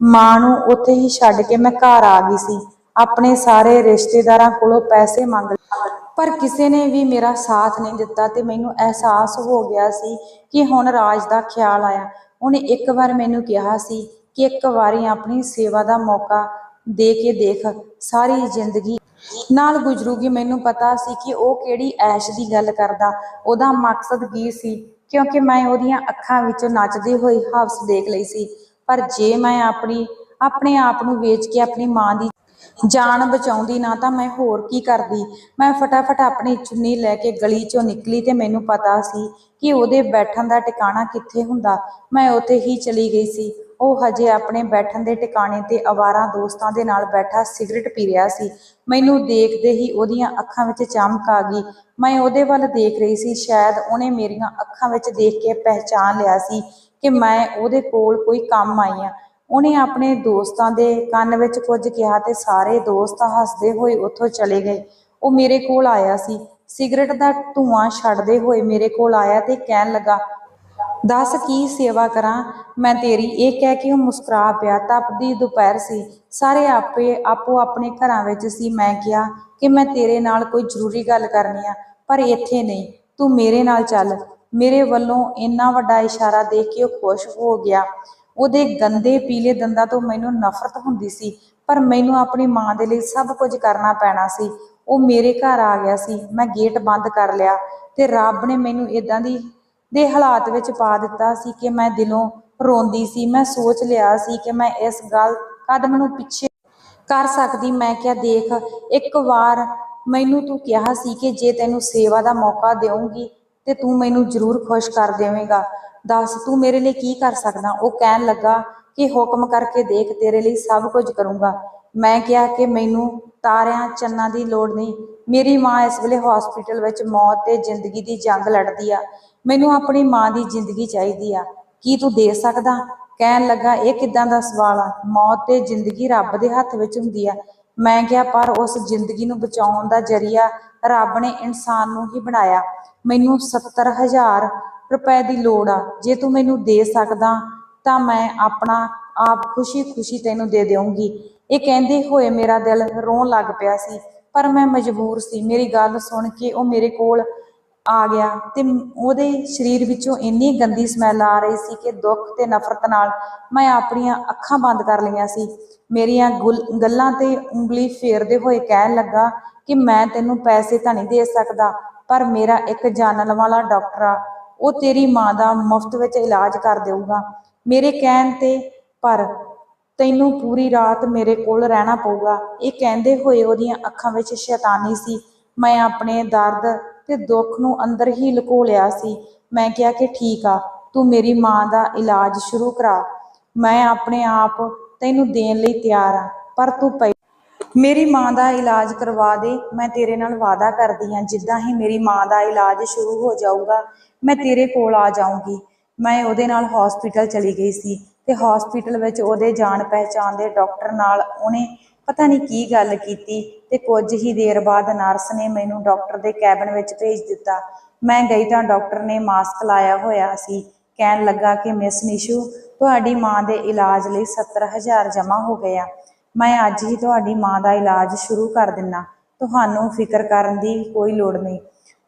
ਮਾਂ ਨੂੰ ਉੱਥੇ ਹੀ ਛੱਡ ਕੇ ਮੈਂ ਘਰ ਆ ਗਈ ਸੀ। ਆਪਣੇ ਸਾਰੇ ਰਿਸ਼ਤੇਦਾਰਾਂ ਕੋਲੋਂ ਪੈਸੇ ਮੰਗ ਲਏ। ਪਰ ਕਿਸੇ ਨੇ ਵੀ ਮੇਰਾ ਸਾਥ ਨਹੀਂ ਦਿੱਤਾ ਤੇ ਮੈਨੂੰ ਅਹਿਸਾਸ ਹੋ ਗਿਆ ਸੀ ਕਿ ਹੁਣ ਰਾਜ ਦਾ ਖਿਆਲ ਆਇਆ। ਉਹਨੇ ਇੱਕ ਵਾਰ ਮੈਨੂੰ ਕਿਹਾ ਸੀ ਕਿ ਇੱਕ ਵਾਰੀ ਆਪਣੀ ਸੇਵਾ ਦਾ ਮੌਕਾ ਦੇ ਕੇ ਦੇਖ। ਸਾਰੀ ਜ਼ਿੰਦਗੀ ਨਾਲ ਗੁਜ਼ਰੂਗੀ। ਮੈਨੂੰ ਪਤਾ ਸੀ ਕਿ ਉਹ ਕਿਹੜੀ ਐਸ਼ ਦੀ ਗੱਲ ਕਰਦਾ। ਉਹਦਾ ਮਕਸਦ ਕੀ ਸੀ? ਕਿਉਂਕਿ ਮੈਂ ਉਹਦੀਆਂ ਅੱਖਾਂ ਵਿੱਚੋਂ ਨੱਚਦੀ ਹੋਈ ਹਵਸ ਦੇਖ ਲਈ ਸੀ। ਪਰ ਜੇ ਮੈਂ ਆਪਣੀ, ਆਪਣੇ ਆਪ ਨੂੰ ਵੇਚ ਕੇ ਆਪਣੀ ਮਾਂ ਦੀ ਜਾਨ ਬਚਾਉਂਦੀ ਨਾ ਤਾਂ ਮੈਂ ਹੋਰ ਕੀ ਕਰਦੀ। ਮੈਂ ਫਟਾਫਟ ਆਪਣੀ ਚੁੰਨੀ ਲੈ ਕੇ ਗਲੀ ਚੋਂ ਨਿਕਲੀ ਤੇ ਮੈਨੂੰ ਪਤਾ ਸੀ ਕਿ ਉਹਦੇ ਬੈਠਣ ਦਾ ਟਿਕਾਣਾ ਕਿੱਥੇ ਹੁੰਦਾ। ਮੈਂ ਉੱਥੇ ਹੀ ਚਲੀ ਗਈ ਸੀ। ਉਹ ਹਜੇ ਆਪਣੇ ਬੈਠਣ ਦੇ ਟਿਕਾਣੇ ਤੇ ਅਵਾਰਾ ਦੋਸਤਾਂ ਦੇ ਨਾਲ ਬੈਠਾ ਸਿਗਰਟ ਪੀ ਰਿਹਾ ਸੀ। ਮੈਨੂੰ ਦੇਖਦੇ ਹੀ ਉਹਦੀਆਂ ਅੱਖਾਂ ਵਿੱਚ ਚਮਕ ਆ ਗਈ। ਮੈਂ ਉਹਦੇ ਵੱਲ ਦੇਖ ਰਹੀ ਸੀ। ਸ਼ਾਇਦ ਉਹਨੇ ਮੇਰੀਆਂ ਅੱਖਾਂ ਵਿੱਚ ਦੇਖ ਕੇ ਪਹਿਚਾਨ ਲਿਆ ਸੀ ਕਿ ਮੈਂ ਉਹਦੇ ਕੋਲ ਕੋਈ ਕੰਮ ਆਈ ਆ ਉਹਨੇ ਆਪਣੇ ਦੋਸਤਾਂ ਦੇ ਕੰਨ ਵਿੱਚ ਕੁਝ ਕਿਹਾ ਤੇ ਸਾਰੇ ਦੋਸਤ ਹੱਸਦੇ ਹੋਏ ਉੱਥੋਂ ਚਲੇ ਗਏ। ਉਹ ਮੇਰੇ ਕੋਲ ਆਇਆ ਸੀ। ਸਿਗਰਟ ਦਾ ਧੂਆਂ ਛੱਡਦੇ ਹੋਏ ਮੇਰੇ ਕੋਲ ਆਇਆ ਤੇ ਕਹਿਣ ਲੱਗਾ ਦੱਸ ਕੀ ਸੇਵਾ ਕਰਾਂ? ਮੈਂ ਤੇਰੀ ਇਹ ਕਹਿ ਕੇ ਉਹ ਮੁਸਕਰਾ ਪਿਆ। ਤਪਦੀ ਦੁਪਹਿਰ ਸੀ। ਸਾਰੇ ਆਪੇ ਆਪੋ ਆਪਣੇ ਘਰਾਂ ਵਿੱਚ ਸੀ। ਮੈਂ ਕਿਹਾ ਕਿ ਮੈਂ ਤੇਰੇ ਨਾਲ ਕੋਈ ਜ਼ਰੂਰੀ ਗੱਲ ਕਰਨੀ ਆ, ਪਰ ਇੱਥੇ ਨਹੀਂ। ਤੂੰ ਮੇਰੇ ਨਾਲ ਚੱਲ। ਮੇਰੇ ਵੱਲੋਂ ਇੰਨਾ ਵੱਡਾ ਇਸ਼ਾਰਾ ਦੇ ਕੇ ਉਹ ਖੁਸ਼ ਹੋ ਗਿਆ। ਉਹਦੇ ਗੰਦੇ ਪੀਲੇ ਦੰਦਾਂ ਤੋਂ ਮੈਨੂੰ ਨਫ਼ਰਤ ਹੁੰਦੀ ਸੀ, ਪਰ ਮੈਨੂੰ ਆਪਣੀ ਮਾਂ ਦੇ ਲਈ ਸਭ ਕੁਝ ਕਰਨਾ ਪੈਣਾ ਸੀ। ਉਹ ਮੇਰੇ ਘਰ ਆ ਗਿਆ ਸੀ। ਮੈਂ ਗੇਟ ਬੰਦ ਕਰ ਲਿਆ ਤੇ ਰੱਬ ਨੇ ਮੈਨੂੰ ਇਦਾਂ ਦੀ ਦੇ ਹਾਲਾਤ ਵਿੱਚ ਪਾ ਦਿੱਤਾ ਸੀ ਕਿ ਮੈਂ ਦਿਲੋਂ ਰੋਂਦੀ ਸੀ, ਮੈਂ ਸੋਚ ਲਿਆ ਸੀ ਕਿ ਮੈਂ ਇਸ ਗੱਲ, ਕਦਮ ਨੂੰ ਪਿੱਛੇ ਕਰ ਸਕਦੀ। ਮੈਂ ਕਿਹਾ, ਦੇਖ, ਇੱਕ ਵਾਰ ਮੈਨੂੰ ਤੂੰ ਕਿਹਾ ਸੀ ਕਿ ਜੇ ਤੈਨੂੰ ਸੇਵਾ ਦਾ ਮੌਕਾ ਦੇਵਾਂਗੀ ਤੇ ਤੂੰ ਮੈਨੂੰ ਜ਼ਰੂਰ ਖੁਸ਼ ਕਰ ਦੇਵੇਂਗਾ। ਦੱਸ, ਤੂੰ ਮੇਰੇ ਲਈ ਕੀ ਕਰ ਸਕਦਾ? ਉਹ ਕਹਿਣ ਲੱਗਾ ਕਿ ਹੁਕਮ ਕਰਕੇ ਦੇਖ, ਤੇਰੇ ਲਈ ਸਭ ਕੁਝ ਕਰੂੰਗਾ। ਮੈਂ ਕਿਹਾ ਕਿ ਮੈਨੂੰ ਤਾਰਿਆਂ, ਚੰਨਾਂ ਦੀ ਲੋੜ ਨਹੀਂ। ਮੇਰੀ ਮਾਂ ਇਸ ਵੇਲੇ ਹਸਪੀਟਲ ਵਿੱਚ ਮੌਤ ਤੇ ਜ਼ਿੰਦਗੀ ਦੀ ਜੰਗ ਲੜਦੀ ਆ। ਮੈਨੂੰ ਆਪਣੀ ਮਾਂ ਦੀ ਜ਼ਿੰਦਗੀ ਚਾਹੀਦੀ ਆ। ਕੀ ਤੂੰ ਦੇ ਸਕਦਾ? ਕਹਿਣ ਲੱਗਾ, ਇਹ ਕਿਦਾਂ ਦਾ ਸਵਾਲ ਆ? ਮੌਤ ਤੇ ਜ਼ਿੰਦਗੀ ਰੱਬ ਦੇ ਹੱਥ ਵਿੱਚ ਹੁੰਦੀ ਆ। ਮੈਂ ਕਿਹਾ, ਪਰ ਉਸ ਜ਼ਿੰਦਗੀ ਨੂੰ ਬਚਾਉਣ ਦਾ ਜਰੀਆ ਰੱਬ ਨੇ ਇਨਸਾਨ ਨੂੰ ਹੀ ਬਣਾਇਆ। ਮੈਨੂੰ 70000 ਰੁਪਏ ਦੀ ਲੋੜ ਆ। ਜੇ ਤੂੰ ਮੈਨੂੰ ਦੇ ਸਕਦਾ ਤਾਂ ਮੈਂ ਆਪਣਾ ਆਪ ਖੁਸ਼ੀ-ਖੁਸ਼ੀ ਤੈਨੂੰ ਦੇ ਦੇਵਾਂਗੀ ਇਹ ਕਹਿੰਦੇ ਹੋਏ ਮੇਰਾ ਦਿਲ ਰੋਣ ਲੱਗ ਪਿਆ ਸੀ। ਪਰ ਮੈਂ ਮਜਬੂਰ ਸੀ। ਮੇਰੀ ਗੱਲ ਸੁਣ ਕੇ ਉਹ ਮੇਰੇ ਕੋਲ ਆ ਗਿਆ ਤੇ ਉਹਦੇ ਸਰੀਰ ਵਿੱਚੋਂ ਇੰਨੀ ਗੰਦੀ ਸਮੈਲ ਆ ਰਹੀ ਸੀ ਕਿ ਦੁੱਖ ਤੇ ਨਫ਼ਰਤ ਨਾਲ ਮੈਂ ਆਪਣੀਆਂ ਅੱਖਾਂ ਬੰਦ ਕਰ ਲਈਆਂ ਸੀ। ਮੇਰੀਆਂ ਗੁਲ- ਗੱਲਾਂ ਤੇ ਉਂਗਲੀ ਫੇਰਦੇ ਹੋਏ ਕਹਿਣ ਲੱਗਾ ਕਿ ਮੈਂ ਤੈਨੂੰ ਪੈਸੇ ਤਾਂ ਨਹੀਂ ਦੇ ਸਕਦਾ, ਪਰ ਮੇਰਾ ਇੱਕ ਜਾਣਨ ਵਾਲਾ ਡਾਕਟਰ ਆ, ਉਹ ਤੇਰੀ ਮਾਂ ਦਾ ਮੁਫਤ ਵਿੱਚ ਇਲਾਜ ਕਰ ਦੇਊਗਾ। ਮੇਰੇ ਕਹਿਣ ਤੇ ਪਰ ਤੈਨੂੰ ਪੂਰੀ ਰਾਤ ਮੇਰੇ ਕੋਲ ਰਹਿਣਾ ਪਊਗਾ। ਇਹ ਕਹਿੰਦੇ ਹੋਏ ਉਹਦੀਆਂ ਅੱਖਾਂ ਵਿੱਚ ਸ਼ੈਤਾਨੀ ਸੀ। ਮੈਂ ਆਪਣੇ ਦਰਦ ਤੇ ਦੁੱਖ ਨੂੰ ਅੰਦਰ ਹੀ ਲੁਕੋ ਲਿਆ ਸੀ। ਮੈਂ ਕਿਹਾ ਕਿ ਠੀਕ ਆ, ਤੂੰ ਮੇਰੀ ਮਾਂ ਦਾ ਇਲਾਜ ਸ਼ੁਰੂ ਕਰਾ। ਮੈਂ ਆਪਣੇ ਆਪ ਤੈਨੂੰ ਦੇਣ ਲਈ ਤਿਆਰ ਆ, ਪਰ ਤੂੰ ਪਈ ਮੇਰੀ ਮਾਂ ਦਾ ਇਲਾਜ ਕਰਵਾ ਦੇ। ਮੈਂ ਤੇਰੇ ਨਾਲ ਵਾਅਦਾ ਕਰਦੀ ਹਾਂ, ਜਿੱਦਾਂ ਹੀ ਮੇਰੀ ਮਾਂ ਦਾ ਇਲਾਜ ਸ਼ੁਰੂ ਹੋ ਜਾਊਗਾ, ਮੈਂ ਤੇਰੇ ਕੋਲ ਆ ਜਾਊਂਗੀ। ਮੈਂ ਉਹਦੇ ਨਾਲ ਹਸਪੀਟਲ ਚਲੀ ਗਈ ਸੀ। ਤੇ ਹਸਪੀਟਲ ਵਿੱਚ ਉਹਦੇ ਜਾਣ ਪਹਿਚਾਣ ਦੇ ਡਾਕਟਰ ਨਾਲ ਉਹਨੇ ਪਤਾ ਨਹੀਂ ਕੀ ਗੱਲ ਕੀਤੀ ਤੇ ਕੁਝ ਹੀ ਦੇਰ ਬਾਅਦ ਨਰਸ ਨੇ ਮੈਨੂੰ ਡਾਕਟਰ ਦੇ ਕੈਬਨ ਵਿੱਚ ਭੇਜ ਦਿੱਤਾ। ਮੈਂ ਗਈ ਤਾਂ ਡਾਕਟਰ ਨੇ ਮਾਸਕ ਲਾਇਆ ਹੋਇਆ ਸੀ। ਕਹਿਣ ਲੱਗਾ ਕਿ ਮਿਸ ਨਿਸ਼ੂ ਤੁਹਾਡੀ ਮਾਂ ਦੇ ਇਲਾਜ ਲਈ 70000 ਜਮ੍ਹਾਂ ਹੋ ਗਿਆ ਮੈਂ ਅੱਜ ਹੀ ਤੁਹਾਡੀ ਮਾਂ ਦਾ ਇਲਾਜ ਸ਼ੁਰੂ ਕਰ ਦਿੰਨਾ। ਤੁਹਾਨੂੰ ਫਿਕਰ ਕਰਨ ਦੀ ਕੋਈ ਲੋੜ ਨਹੀਂ।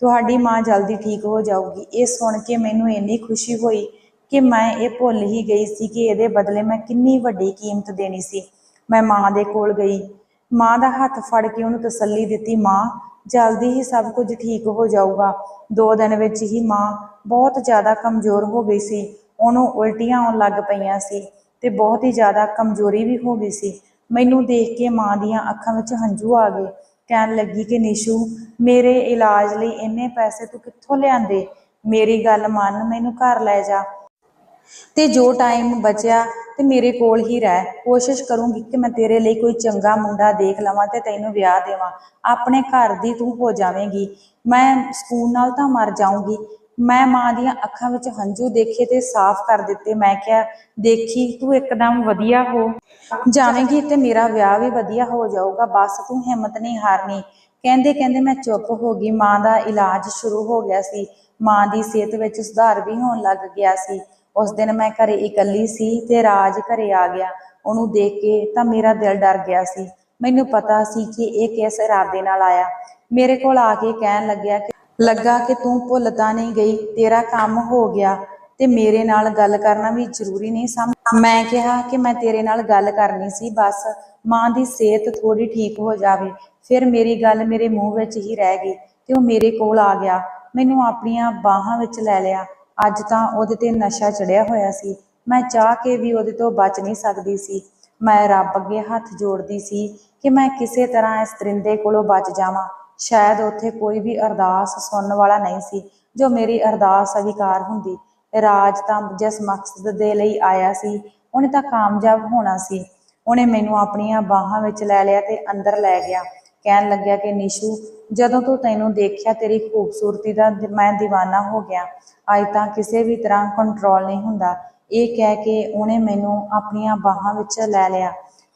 ਤੁਹਾਡੀ ਮਾਂ ਜਲਦੀ ਠੀਕ ਹੋ ਜਾਊਗੀ। ਇਹ ਸੁਣ ਕੇ ਮੈਨੂੰ ਇੰਨੀ ਖੁਸ਼ੀ ਹੋਈ ਕਿ ਮੈਂ ਇਹ ਭੁੱਲ ਹੀ ਗਈ ਸੀ ਕਿ ਇਹਦੇ ਬਦਲੇ ਮੈਂ ਕਿੰਨੀ ਵੱਡੀ ਕੀਮਤ ਦੇਣੀ ਸੀ। ਮੈਂ ਮਾਂ ਦੇ ਕੋਲ ਗਈ। ਮਾਂ ਦਾ ਹੱਥ ਫੜ ਕੇ ਉਹਨੂੰ ਤਸੱਲੀ ਦਿੱਤੀ, ਮਾਂ, ਜਲਦੀ ਹੀ ਸਭ ਕੁਝ ਠੀਕ ਹੋ ਜਾਊਗਾ। ਦੋ ਦਿਨ ਵਿੱਚ ਹੀ ਮਾਂ ਬਹੁਤ ਜ਼ਿਆਦਾ ਕਮਜ਼ੋਰ ਹੋ ਗਈ ਸੀ। ਉਹਨੂੰ ਉਲਟੀਆਂ ਆਉਣ ਲੱਗ ਪਈਆਂ ਸੀ ਤੇ ਬਹੁਤ ਹੀ ਜ਼ਿਆਦਾ ਕਮਜ਼ੋਰੀ ਵੀ ਹੋ ਗਈ ਸੀ। ਮੈਨੂੰ ਦੇਖ ਕੇ ਮਾਂ ਦੀਆਂ ਅੱਖਾਂ ਵਿੱਚ ਹੰਝੂ ਆ ਗਏ। ਕਹਿਣ ਲੱਗੀ ਕਿ, ਨਿਸ਼ੂ, ਮੇਰੇ ਇਲਾਜ ਲਈ ਇੰਨੇ ਪੈਸੇ ਤੂੰ ਕਿੱਥੋਂ ਲਿਆਂਦੇ? ਮੇਰੀ ਗੱਲ ਮੰਨ, ਮੈਨੂੰ ਘਰ ਲੈ ਜਾ। ਤੇ ਜੋ ਟਾਈਮ ਬਚਿਆ ਤੇ ਮੇਰੇ ਕੋਲ ਹੀ ਰਹਿ। ਕੋਸ਼ਿਸ਼ ਕਰੂੰਗੀ ਕਿ ਮੈਂ ਤੇਰੇ ਲਈ ਕੋਈ ਚੰਗਾ ਮੁੰਡਾ ਦੇਖ ਲਵਾਂ ਤੇ ਤੈਨੂੰ ਵਿਆਹ ਦੇਵਾਂ। ਆਪਣੇ ਘਰ ਦੀ ਤੂੰ ਹੋ ਜਾਵੇਂਗੀ। ਮੈਂ ਸਕੂਨ ਨਾਲ ਤਾਂ ਮਰ ਜਾਊਂਗੀ। ਮੈਂ ਮਾਂ ਦੀਆਂ ਅੱਖਾਂ ਵਿੱਚ ਹੰਝੂ ਦੇਖੇ ਤੇ ਸਾਫ਼ ਕਰ ਦਿੱਤੇ। ਮੈਂ ਕਿਹਾ, ਦੇਖੀ, ਤੂੰ ਇੱਕਦਮ ਵਧੀਆ ਹੋ। ਜਾਵੇਂਗੀ ਤੇ ਮੇਰਾ ਵਿਆਹ ਵੀ ਵਧੀਆ ਹੋ ਜਾਊਗਾ। ਬਸ, ਤੂੰ ਹਿੰਮਤ ਨਹੀਂ ਹਾਰਨੀ। ਕਹਿੰਦੇ ਕਹਿੰਦੇ ਮੈਂ ਚੁੱਪ ਹੋ ਗਈ। ਮਾਂ ਦਾ ਇਲਾਜ ਸ਼ੁਰੂ ਹੋ ਗਿਆ ਸੀ। ਮਾਂ ਦੀ ਸਿਹਤ ਵਿੱਚ ਸੁਧਾਰ ਵੀ ਹੋਣ ਲੱਗ ਗਿਆ ਸੀ। ਉਸ ਦਿਨ ਮੈਂ ਘਰੇ ਇਕੱਲੀ ਸੀ ਤੇ ਰਾਜ ਘਰੇ ਆ ਗਿਆ। ਉਹਨੂੰ ਦੇਖ ਕੇ ਤਾਂ ਮੇਰਾ ਦਿਲ ਡਰ ਗਿਆ ਸੀ। ਮੈਨੂੰ ਪਤਾ ਸੀ ਕਿ ਇਹ ਕਿਸ ਇਰਾਦੇ ਨਾਲ ਆਇਆ। ਮੇਰੇ ਕੋਲ ਆ ਕੇ ਕਹਿਣ ਲੱਗਿਆ ਕਿ ਲੱਗਾ ਕਿ ਤੂੰ ਭੁੱਲ ਤਾਂ ਨਹੀਂ ਗਈ, ਤੇਰਾ ਕੰਮ ਹੋ ਗਿਆ ਤੇ ਮੇਰੇ ਨਾਲ ਗੱਲ ਕਰਨਾ ਵੀ ਜ਼ਰੂਰੀ ਨਹੀਂ ਸਮ। ਮੈਂ ਕਿਹਾ ਕਿ ਮੈਂ ਤੇਰੇ ਨਾਲ ਗੱਲ ਕਰਨੀ ਸੀ, ਬਸ ਮਾਂ ਦੀ ਸਿਹਤ ਥੋੜੀ ਠੀਕ ਹੋ ਜਾਵੇ। ਫਿਰ ਮੇਰੀ ਗੱਲ ਮੇਰੇ ਮੂੰਹ ਵਿੱਚ ਹੀ ਰਹਿ ਗਈ ਤੇ ਉਹ ਮੇਰੇ ਕੋਲ ਆ ਗਿਆ। ਮੈਨੂੰ ਆਪਣੀਆਂ ਬਾਹਾਂ ਵਿੱਚ ਲੈ ਲਿਆ। ਅੱਜ ਤਾਂ ਉਹਦੇ ਤੇ ਨਸ਼ਾ ਚੜਿਆ ਹੋਇਆ ਸੀ। ਮੈਂ ਚਾਹ ਕੇ ਵੀ ਉਹਦੇ ਤੋਂ ਬਚ ਨਹੀਂ ਸਕਦੀ ਸੀ। ਮੈਂ ਰੱਬ ਅੱਗੇ ਹੱਥ ਜੋੜਦੀ ਸੀ ਕਿ ਮੈਂ ਕਿਸੇ ਤਰ੍ਹਾਂ ਇਸ ਤਰਿੰਦੇ ਕੋਲੋਂ ਬਚ ਜਾਵਾਂ। ਸ਼ਾਇਦ ਉੱਥੇ ਕੋਈ ਵੀ ਅਰਦਾਸ ਸੁਣਨ ਵਾਲਾ ਨਹੀਂ ਸੀ, ਜੋ ਮੇਰੀ ਅਰਦਾਸ ਸਵੀਕਾਰ ਹੁੰਦੀ। ਰਾਜ ਤਾਂ ਜਿਸ ਮਕਸਦ ਦੇ ਲਈ ਆਇਆ ਸੀ, ਉਹਨੇ ਤਾਂ ਕਾਮਯਾਬ ਹੋਣਾ ਸੀ। ਉਹਨੇ ਮੈਨੂੰ ਆਪਣੀਆਂ ਬਾਹਾਂ ਵਿੱਚ ਲੈ ਲਿਆ ਤੇ ਅੰਦਰ ਲੈ ਗਿਆ। ਕਹਿਣ ਲੱਗਿਆ ਕਿ ਨਿਸ਼ੂ, ਜਦੋਂ ਤੋਂ ਤੈਨੂੰ ਦੇਖਿਆ ਤੇਰੀ ਖੂਬਸੂਰਤੀ ਦਾ ਮੈਂ دیਵਾਨਾ ਹੋ ਗਿਆ। ਅੱਜ ਤਾਂ ਕਿਸੇ ਵੀ ਤਰ੍ਹਾਂ ਕੰਟਰੋਲ ਨਹੀਂ ਹੁੰਦਾ। ਇਹ ਕਹਿ ਕੇ ਉਹਨੇ ਮੈਨੂੰ ਆਪਣੀਆਂ ਬਾਹਾਂ ਵਿੱਚ ਲੈ ਲਿਆ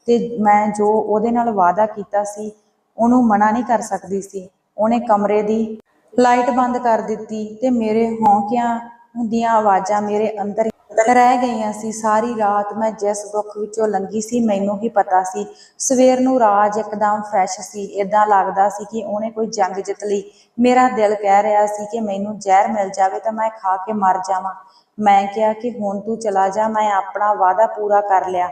ਤੇ ਮੈਂ ਜੋ ਉਹਦੇ ਨਾਲ ਵਾਅਦਾ ਕੀਤਾ ਸੀ, ਉਹਨੂੰ ਮਨਾ ਨਹੀਂ ਕਰ ਸਕਦੀ ਸੀ। ਉਹਨੇ ਕਮਰੇ ਦੀ ਲਾਈਟ ਬੰਦ ਕਰ ਦਿੱਤੀ ਤੇ ਮੇਰੇ ਹੌਂਕਿਆਂ ਦੀਆਂ ਆਵਾਜ਼ਾਂ ਮੇਰੇ ਅੰਦਰ ਰਹਿ ਗਈਆਂ ਸੀ ਸਾਰੀ ਰਾਤ, ਮੈਂ ਜਿਸ ਦੁੱਖ ਵਿੱਚੋਂ ਲੰਘੀ ਸੀ, ਮੈਨੂੰ ਹੀ ਪਤਾ ਸੀ। ਸਵੇਰ ਨੂੰ ਰਾਜ ਇੱਕਦਮ ਫਰੈਸ਼ ਸੀ। ਇਦਾਂ ਲੱਗਦਾ ਸੀ ਕਿ ਉਹਨੇ ਕੋਈ ਜੰਗ ਜਿੱਤ ਲਈ। ਮੇਰਾ ਦਿਲ ਕਹਿ ਰਿਹਾ ਸੀ ਕਿ ਮੈਨੂੰ ਜ਼ਹਿਰ ਮਿਲ ਜਾਵੇ ਤਾਂ ਮੈਂ ਖਾ ਕੇ ਮਰ ਜਾਵਾਂ। ਮੈਂ ਕਿਹਾ ਕਿ ਹੁਣ ਤੂੰ ਚਲਾ ਜਾ, ਮੈਂ ਆਪਣਾ ਵਾਅਦਾ ਪੂਰਾ ਕਰ ਲਿਆ।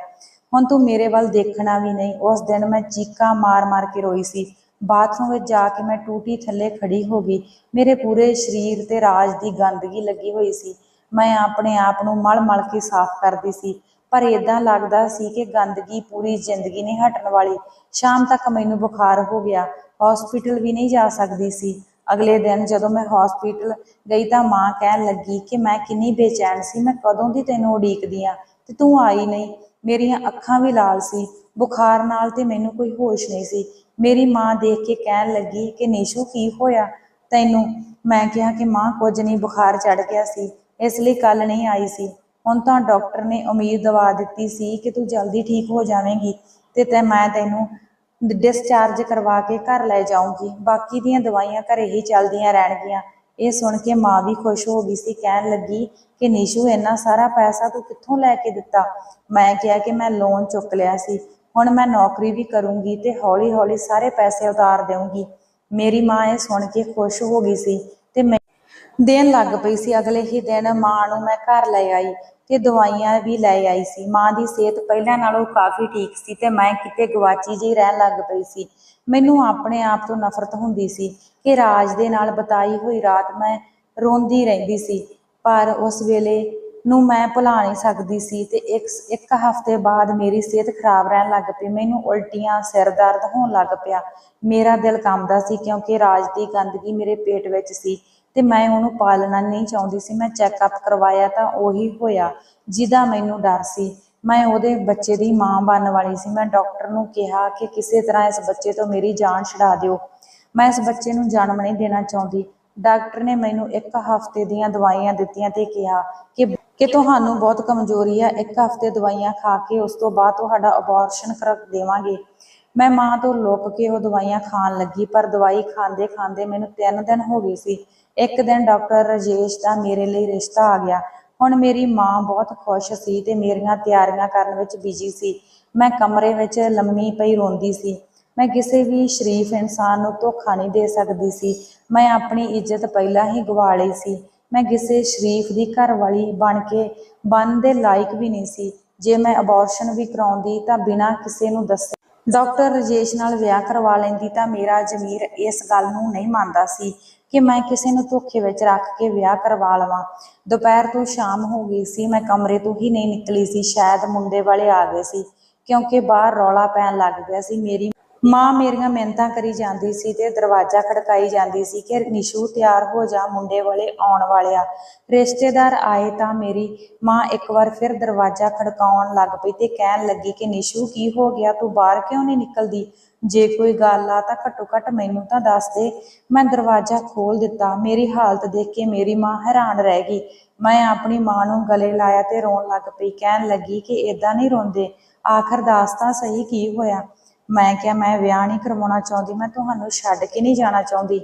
ਹੁਣ ਤੂੰ ਮੇਰੇ ਵੱਲ ਦੇਖਣਾ ਵੀ ਨਹੀਂ। ਉਸ ਦਿਨ ਮੈਂ ਚੀਕਾਂ ਮਾਰ-ਮਾਰ ਕੇ ਰੋਈ ਸੀ। ਬਾਥਰੂਮ ਵਿੱਚ ਜਾ ਕੇ ਮੈਂ ਟੂਟੀ ਥੱਲੇ ਖੜੀ ਹੋ ਗਈ। ਮੇਰੇ ਪੂਰੇ ਸਰੀਰ ਤੇ ਰਾਜ ਦੀ ਗੰਦਗੀ ਲੱਗੀ ਹੋਈ ਸੀ। ਮੈਂ ਆਪਣੇ ਆਪ ਨੂੰ ਮਲ-ਮਲ ਕੇ ਸਾਫ਼ ਕਰਦੀ ਸੀ, ਪਰ ਇਦਾਂ ਲੱਗਦਾ ਸੀ ਕਿ ਗੰਦਗੀ ਪੂਰੀ ਜ਼ਿੰਦਗੀ ਨਹੀਂ ਹਟਣ ਵਾਲੀ। ਸ਼ਾਮ ਤੱਕ ਮੈਨੂੰ ਬੁਖਾਰ ਹੋ ਗਿਆ ਹਸਪੀਟਲ ਵੀ ਨਹੀਂ ਜਾ ਸਕਦੀ ਸੀ। ਅਗਲੇ ਦਿਨ ਜਦੋਂ ਮੈਂ ਹਸਪੀਟਲ ਗਈ ਤਾਂ ਮਾਂ ਕਹਿਣ ਲੱਗੀ ਕਿ ਮੈਂ ਕਿੰਨੀ ਬੇਚੈਨ ਸੀ, ਮੈਂ ਕਦੋਂ ਦੀ ਤੈਨੂੰ ਉਡੀਕਦੀ ਆ, ਤੇ ਤੂੰ ਆਈ ਨਹੀਂ। ਮੇਰੀਆਂ ਅੱਖਾਂ ਵੀ ਲਾਲ ਸੀ, ਬੁਖਾਰ ਨਾਲ ਤੇ ਮੈਨੂੰ ਕੋਈ ਹੋਸ਼ ਨਹੀਂ ਸੀ। ਮੇਰੀ ਮਾਂ ਦੇਖ ਕੇ ਕਹਿਣ ਲੱਗੀ ਕਿ ਨੀਸ਼ੂ ਕੀ ਹੋਇਆ? ਤੈਨੂੰ ਮੈਂ ਕਿਹਾ ਕਿ ਮਾਂ ਕੁਝ ਨਹੀਂ, ਬੁਖਾਰ ਚੜ ਗਿਆ ਸੀ। ਇਸ ਲਈ ਕੱਲ ਨਹੀਂ ਆਈ ਸੀ। ਹੁਣ ਤਾਂ ਡਾਕਟਰ ਨੇ ਉਮੀਦ ਦਵਾ ਦਿੱਤੀ ਸੀ ਕਿ ਤੂੰ ਜਲਦੀ ਠੀਕ ਹੋ ਜਾਵੇਂਗੀ ਤੇ ਤੇ ਮੈਂ ਤੈਨੂੰ ਡਿਸਚਾਰਜ ਕਰਵਾ ਕੇ ਘਰ ਲੈ ਜਾਊਂਗੀ। ਬਾਕੀ ਦੀਆਂ ਦਵਾਈਆਂ ਘਰੇ ਹੀ ਚੱਲਦੀਆਂ ਰਹਿਣਗੀਆਂ। ਇਹ ਸੁਣ ਕੇ ਮਾਂ ਵੀ ਖੁਸ਼ ਹੋ ਗਈ ਸੀ, ਕਹਿਣ ਲੱਗੀ ਕਿ ਨਿਸ਼ੂ, ਇੰਨਾ ਸਾਰਾ ਪੈਸਾ ਤੂੰ ਕਿੱਥੋਂ ਲੈ ਕੇ ਦਿੱਤਾ? ਮੈਂ ਕਿਹਾ ਕਿ ਮੈਂ ਲੋਨ ਚੁੱਕ ਲਿਆ ਸੀ। ਹੁਣ ਮੈਂ ਨੌਕਰੀ ਵੀ ਕਰੂੰਗੀ ਤੇ ਹੌਲੀ-ਹੌਲੀ ਸਾਰੇ ਪੈਸੇ ਉਤਾਰ ਦੇਵਾਂਗੀ ਮੇਰੀ ਮਾਂ ਇਹ ਸੁਣ ਕੇ ਖੁਸ਼ ਹੋ ਗਈ ਸੀ। ਦੇਣ ਲੱਗ ਪਈ ਸੀ। ਅਗਲੇ ਹੀ ਦਿਨ ਮਾਂ ਨੂੰ ਮੈਂ ਘਰ ਲੈ ਆਈ ਤੇ ਦਵਾਈਆਂ ਵੀ ਲੈ ਆਈ ਸੀ। ਮਾਂ ਦੀ ਸਿਹਤ ਪਹਿਲਾਂ ਨਾਲੋਂ ਕਾਫੀ ਠੀਕ ਸੀ ਤੇ ਮੈਂ ਕਿਤੇ ਗਵਾਚੀ ਜਿਹੀ ਰਹਿਣ ਲੱਗ ਪਈ ਸੀ। ਮੈਨੂੰ ਆਪਣੇ ਆਪ ਤੋਂ ਨਫ਼ਰਤ ਹੁੰਦੀ ਸੀ ਕਿ ਰਾਜ ਦੇ ਨਾਲ ਬਤਾਈ ਹੋਈ ਰਾਤ ਮੈਂ ਰੋਂਦੀ ਰਹਿੰਦੀ ਸੀ। ਪਰ ਉਸ ਵੇਲੇ ਨੂੰ ਮੈਂ ਭੁਲਾ ਨਹੀਂ ਸਕਦੀ ਸੀ ਤੇ ਇੱਕ ਇੱਕ ਹਫ਼ਤੇ ਬਾਅਦ ਮੇਰੀ ਸਿਹਤ ਖਰਾਬ ਰਹਿਣ ਲੱਗ ਪਈ। ਮੈਨੂੰ ਉਲਟੀਆਂ ਸਿਰ ਦਰਦ ਹੋਣ ਲੱਗ ਪਿਆ। ਮੇਰਾ ਦਿਲ ਕੰਬਦਾ ਸੀ ਕਿਉਂਕਿ ਰਾਜ ਦੀ ਗੰਦਗੀ ਮੇਰੇ ਪੇਟ ਵਿੱਚ ਸੀ। ਤੇ ਮੈਂ ਉਹਨੂੰ ਪਾਲਣਾ ਨਹੀਂ ਚਾਹੁੰਦੀ ਸੀ। ਮੈਂ ਚੈੱਕਅਪ ਕਰਵਾਇਆ ਤਾਂ ਉਹੀ ਹੋਇਆ, ਜਿਹਦਾ ਮੈਨੂੰ ਡਰ ਸੀ। ਮੈਂ ਉਹਦੇ ਬੱਚੇ ਦੀ ਮਾਂ ਬਣਨ ਵਾਲੀ ਸੀ। ਮੈਂ ਡਾਕਟਰ ਨੂੰ ਕਿਹਾ ਕਿ ਕਿਸੇ ਤਰ੍ਹਾਂ ਇਸ ਬੱਚੇ ਤੋਂ ਮੇਰੀ ਜਾਨ ਛੁਡਾ ਦਿਓ। ਮੈਂ ਇਸ ਬੱਚੇ ਨੂੰ ਜਨਮ ਨਹੀਂ ਦੇਣਾ ਚਾਹੁੰਦੀ। ਡਾਕਟਰ ਨੇ ਮੈਨੂੰ ਇੱਕ ਹਫ਼ਤੇ ਦੀਆਂ ਦਵਾਈਆਂ ਦਿੱਤੀਆਂ ਤੇ ਕਿਹਾ ਕਿ ਕਿ ਤੁਹਾਨੂੰ ਬਹੁਤ ਕਮਜ਼ੋਰੀ ਹੈ ਇੱਕ ਹਫ਼ਤੇ ਦਵਾਈਆਂ ਖਾ ਕੇ ਉਸ ਤੋਂ ਬਾਅਦ ਤੁਹਾਡਾ ਅਬੋਰਸ਼ਨ ਕਰ ਦੇਵਾਂਗੇ। ਮੈਂ ਮਾਂ ਤੋਂ ਲੁੱਕ ਕੇ ਉਹ ਦਵਾਈਆਂ ਖਾਣ ਲੱਗੀ, ਪਰ ਦਵਾਈ ਖਾਂਦੇ ਖਾਂਦੇ ਮੈਨੂੰ 3 ਦਿਨ ਹੋ ਗਏ ਸੀ। ਇੱਕ ਦਿਨ ਡਾਕਟਰ ਰਜੇਸ਼ ਦਾ ਮੇਰੇ ਲਈ ਰਿਸ਼ਤਾ ਆ ਗਿਆ। ਹੁਣ ਮੇਰੀ ਮਾਂ ਬਹੁਤ ਖੁਸ਼ ਸੀ ਤੇ ਮੇਰੀਆਂ ਤਿਆਰੀਆਂ ਕਰਨ ਵਿੱਚ ਬਿਜ਼ੀ ਸੀ। ਮੈਂ ਕਮਰੇ ਵਿੱਚ ਲੰਮੀ ਪਈ ਰੋਂਦੀ ਸੀ। ਮੈਂ ਕਿਸੇ ਵੀ ਸ਼ਰੀਫ ਇਨਸਾਨ ਨੂੰ ਧੋਖਾ ਨਹੀਂ ਦੇ ਸਕਦੀ ਸੀ। ਮੈਂ ਆਪਣੀ ਇੱਜ਼ਤ ਪਹਿਲਾਂ ਹੀ ਗਵਾ ਲਈ ਸੀ। ਮੈਂ ਕਿਸੇ ਸ਼ਰੀਫ ਦੀ ਘਰਵਾਲੀ ਬਣ ਕੇ ਬਣਨ ਦੇ ਲਾਇਕ ਵੀ ਨਹੀਂ ਸੀ। ਜੇ ਮੈਂ ਅਬੋਰਸ਼ਨ ਵੀ ਕਰਾਉਂਦੀ ਤਾਂ ਬਿਨਾਂ ਕਿਸੇ ਨੂੰ ਦੱਸੇ। ਡਾਕਟਰ ਰਜੇਸ਼ ਨਾਲ ਵਿਆਹ ਕਰਵਾ ਲੈਂਦੀ ਤਾਂ ਮੇਰਾ ਜ਼ਮੀਰ ਇਸ ਗੱਲ ਨੂੰ ਨਹੀਂ ਮੰਨਦਾ ਸੀ। ਕਿ ਮੈਂ ਕਿਸੇ ਨੂੰ ਧੋਖੇ ਵਿੱਚ ਰੱਖ ਕੇ ਵਿਆਹ ਕਰਵਾ ਲਵਾਂ। ਦੁਪਹਿਰ ਤੋਂ ਸ਼ਾਮ ਹੋ ਗਈ ਸੀ, ਮੈਂ ਕਮਰੇ ਤੋਂ ਹੀ ਨਹੀਂ ਨਿਕਲੀ ਸੀ, ਸ਼ਾਇਦ ਮੁੰਡੇ ਵਾਲੇ ਆ ਗਏ ਸੀ, ਕਿਉਂਕਿ ਬਾਹਰ ਰੌਲਾ ਪੈਣ ਲੱਗ ਗਿਆ ਸੀ। ਮੇਰੀ ਮਾਂ ਮੇਰੀਆਂ ਮਿਹਨਤਾਂ ਕਰੀ ਜਾਂਦੀ ਸੀ ਤੇ ਦਰਵਾਜ਼ਾ ਖੜਕਾਈ ਜਾਂਦੀ ਸੀ ਕਿ ਨਿਸ਼ੂ ਤਿਆਰ ਹੋ ਜਾ, ਮੁੰਡੇ ਵਾਲੇ ਆਉਣ ਵਾਲੇ ਆ। ਰਿਸ਼ਤੇਦਾਰ ਆਏ ਤਾਂ ਮੇਰੀ ਮਾਂ ਇੱਕ ਵਾਰ ਫਿਰ ਦਰਵਾਜ਼ਾ ਖੜਕਾਉਣ ਲੱਗ ਪਈ ਤੇ ਕਹਿਣ ਲੱਗੀ ਕਿ ਨਿਸ਼ੂ, ਕੀ ਹੋ ਗਿਆ? ਤੂੰ ਬਾਹਰ ਕਿਉਂ ਨਹੀਂ ਨਿਕਲਦੀ? ਜੇ ਕੋਈ ਗੱਲ ਆ ਤਾਂ ਘੱਟੋ ਘੱਟ ਮੈਨੂੰ ਤਾਂ ਦੱਸ ਦੇ। ਮੈਂ ਦਰਵਾਜ਼ਾ ਖੋਲ ਦਿੱਤਾ। ਮੇਰੀ ਹਾਲਤ ਦੇਖ ਕੇ ਮੇਰੀ ਮਾਂ ਹੈਰਾਨ ਰਹਿ ਗਈ। ਮੈਂ ਆਪਣੀ ਮਾਂ ਨੂੰ ਗਲੇ ਲਾਇਆ ਤੇ ਰੋਣ ਲੱਗ ਪਈ। ਕਹਿਣ ਲੱਗੀ ਕਿ ਇਦਾਂ ਨਹੀਂ ਰੋਂਦੇ। ਆਖਰ ਦੱਸ ਤਾਂ ਸਹੀ ਕੀ ਹੋਇਆ? ਮੈਂ ਕਿਹਾ, ਮੈਂ ਵਿਆਹ ਨਹੀਂ ਕਰਵਾਉਣਾ ਚਾਹੁੰਦੀ। ਮੈਂ ਤੁਹਾਨੂੰ ਛੱਡ ਕੇ ਨਹੀਂ ਜਾਣਾ ਚਾਹੁੰਦੀ।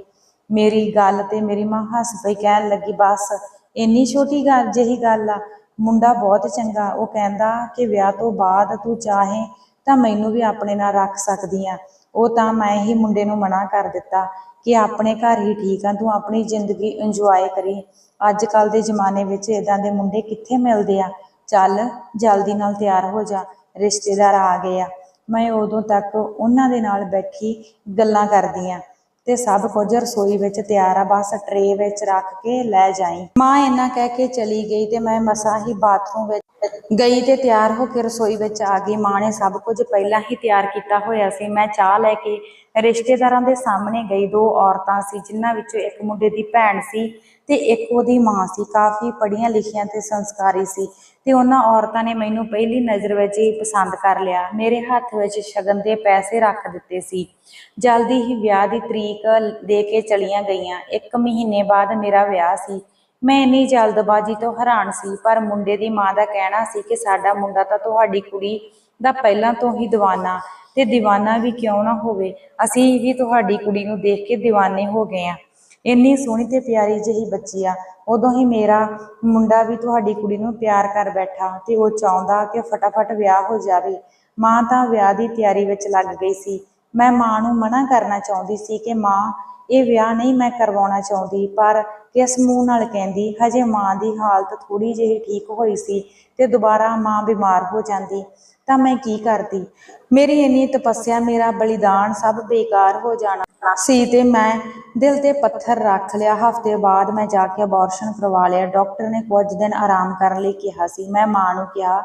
ਮੇਰੀ ਗੱਲ ਤੇ ਮੇਰੀ ਮਾਂ ਹੱਸ ਪਈ। ਕਹਿਣ ਲੱਗੀ, ਬਸ, ਇੰਨੀ ਛੋਟੀ ਗੱਲ, ਜਿਹੀ ਗੱਲ ਆ। ਮੁੰਡਾ ਬਹੁਤ ਚੰਗਾ। ਉਹ ਕਹਿੰਦਾ ਕਿ ਵਿਆਹ ਤੋਂ ਬਾਅਦ ਤੂੰ ਚਾਹੇ ਤਾਂ ਮੈਨੂੰ ਵੀ ਆਪਣੇ ਨਾਲ ਰੱਖ ਸਕਦੀ ਆ। ਉਹ ਤਾਂ ਮੈਂ ਹੀ ਮੁੰਡੇ ਨੂੰ ਮਨਾ ਕਰ ਦਿੱਤਾ ਕਿ ਆਪਣੇ ਘਰ ਹੀ ਠੀਕ ਆ, ਤੂੰ ਆਪਣੀ ਜ਼ਿੰਦਗੀ ਇੰਜੋਏ ਕਰੀ। ਅੱਜ ਕੱਲ ਦੇ ਜ਼ਮਾਨੇ ਵਿੱਚ ਇਦਾਂ ਦੇ ਮੁੰਡੇ ਕਿੱਥੇ ਮਿਲਦੇ ਆ? ਚੱਲ, ਜਲਦੀ ਨਾਲ ਤਿਆਰ ਹੋ ਜਾ, ਰਿਸ਼ਤੇਦਾਰ ਆ ਗਏ ਆ। ਮੈਂ ਉਦੋਂ ਤੱਕ ਉਹਨਾਂ ਦੇ ਨਾਲ ਬੈਠੀ ਗੱਲਾਂ ਕਰਦੀ ਆ। ਤੇ ਸਭ ਕੁਝ ਰਸੋਈ ਵਿੱਚ ਤਿਆਰ ਆ, ਬਸ ਟਰੇ ਵਿੱਚ ਰੱਖ ਕੇ ਲੈ ਜਾਈ। ਮਾਂ ਇਹਨਾਂ ਕਹਿ ਕੇ ਚਲੀ ਗਈ ਤੇ ਮੈਂ ਮਸਾ ਹੀ ਬਾਥਰੂਮ ਵਿੱਚ ਗਈ ਤੇ ਤਿਆਰ ਹੋ ਕੇ ਰਸੋਈ ਵਿੱਚ ਆ ਗਈ। ਮਾਂ ਨੇ ਸਭ ਕੁਝ ਪਹਿਲਾਂ ਹੀ ਤਿਆਰ ਕੀਤਾ ਹੋਇਆ ਸੀ। ਮੈਂ ਚਾਹ ਲੈ ਕੇ ਰਿਸ਼ਤੇਦਾਰਾਂ ਦੇ ਸਾਹਮਣੇ ਗਈ। ਦੋ ਔਰਤਾਂ ਸੀ, ਜਿਨ੍ਹਾਂ ਵਿੱਚੋਂ ਇੱਕ ਮੁੰਡੇ ਦੀ ਭੈਣ ਸੀ। ਤੇ ਇੱਕ ਉਹਦੀ ਮਾਂ ਸੀ, ਕਾਫੀ ਪੜ੍ਹੀਆਂ ਲਿਖੀਆਂ ਤੇ ਸੰਸਕਾਰੀ ਸੀ ਤੇ ਉਹਨਾਂ ਔਰਤਾਂ ਨੇ ਮੈਨੂੰ ਪਹਿਲੀ ਨਜ਼ਰ ਵਿੱਚ ਹੀ ਪਸੰਦ ਕਰ ਲਿਆ। ਮੇਰੇ ਹੱਥ ਵਿੱਚ ਸ਼ਗਨ ਦੇ ਪੈਸੇ ਰੱਖ ਦਿੱਤੇ ਸੀ। ਜਲਦੀ ਹੀ ਵਿਆਹ ਦੀ ਤਰੀਕ ਦੇ ਕੇ ਚਲੀਆਂ ਗਈਆਂ। ਇੱਕ ਮਹੀਨੇ ਬਾਅਦ ਮੇਰਾ ਵਿਆਹ ਸੀ। ਮੈਂ ਇੰਨੀ ਜਲਦਬਾਜ਼ੀ ਤੋਂ ਹੈਰਾਨ ਸੀ, ਪਰ ਮੁੰਡੇ ਦੀ ਮਾਂ ਦਾ ਕਹਿਣਾ ਸੀ ਕਿ ਸਾਡਾ ਮੁੰਡਾ ਤਾਂ ਤੁਹਾਡੀ ਕੁੜੀ ਦਾ ਪਹਿਲਾਂ ਤੋਂ ਹੀ دیਵਾਨਾ ਤੇ دیਵਾਨਾ ਵੀ ਕਿਉਂ ਨਾ ਹੋਵੇ? ਅਸੀਂ ਵੀ ਤੁਹਾਡੀ ਕੁੜੀ ਨੂੰ ਦੇਖ ਕੇ دیਵਾਨੇ ਹੋ ਗਏ ਆ ਇੰਨੀ ਸੋਹਣੀ ਤੇ ਪਿਆਰੀ ਜਿਹੀ ਬੱਚੀ ਆ, ਉਦੋਂ ਹੀ ਮੇਰਾ ਮੁੰਡਾ ਵੀ ਤੁਹਾਡੀ ਕੁੜੀ ਨੂੰ ਪਿਆਰ ਕਰ ਬੈਠਾ ਤੇ ਉਹ ਚਾਹੁੰਦਾ ਕਿ ਫਟਾਫਟ ਵਿਆਹ ਹੋ ਜਾਵੇ। ਮਾਂ ਤਾਂ ਵਿਆਹ ਦੀ ਤਿਆਰੀ ਵਿੱਚ ਲੱਗ ਗਈ ਸੀ। ਮੈਂ ਮਾਂ ਨੂੰ ਮਨਾ ਕਰਨਾ ਚਾਹੁੰਦੀ ਸੀ ਕਿ ਮਾਂ, ਇਹ ਵਿਆਹ ਨਹੀਂ ਮੈਂ ਕਰਵਾਉਣਾ ਚਾਹੁੰਦੀ, ਪਰ ਕਿਸ ਮੂੰਹ ਨਾਲ ਕਹਿੰਦੀ, ਹਜੇ ਮਾਂ ਦੀ ਹਾਲਤ ਥੋੜੀ ਜਿਹੀ ਠੀਕ ਹੋਈ ਸੀ ਤੇ ਦੁਬਾਰਾ ਮਾਂ ਬਿਮਾਰ ਹੋ ਜਾਂਦੀ, ਤਾਂ ਮੈਂ ਕੀ ਕਰਦੀ? ਮੇਰੀ ਇੰਨੀ ਤਪੱਸਿਆ, ਮੇਰਾ ਬਲੀਦਾਨ ਸਭ ਬੇਕਾਰ ਹੋ ਜਾਣਾ ਸੀ ਤੇ ਮੈਂ ਦਿਲ ਤੇ ਪੱਥਰ ਰੱਖ ਲਿਆ। ਹਫ਼ਤੇ ਬਾਅਦ ਮੈਂ ਜਾ ਕੇ ਅਬੋਰਸ਼ਨ ਕਰਵਾ ਲਿਆ। ਡਾਕਟਰ ਨੇ ਕੁਝ ਦਿਨ ਆਰਾਮ ਕਰਨ ਲਈ ਕਿਹਾ ਸੀ। ਮੈਂ ਮਾਂ ਨੂੰ ਕਿਹਾ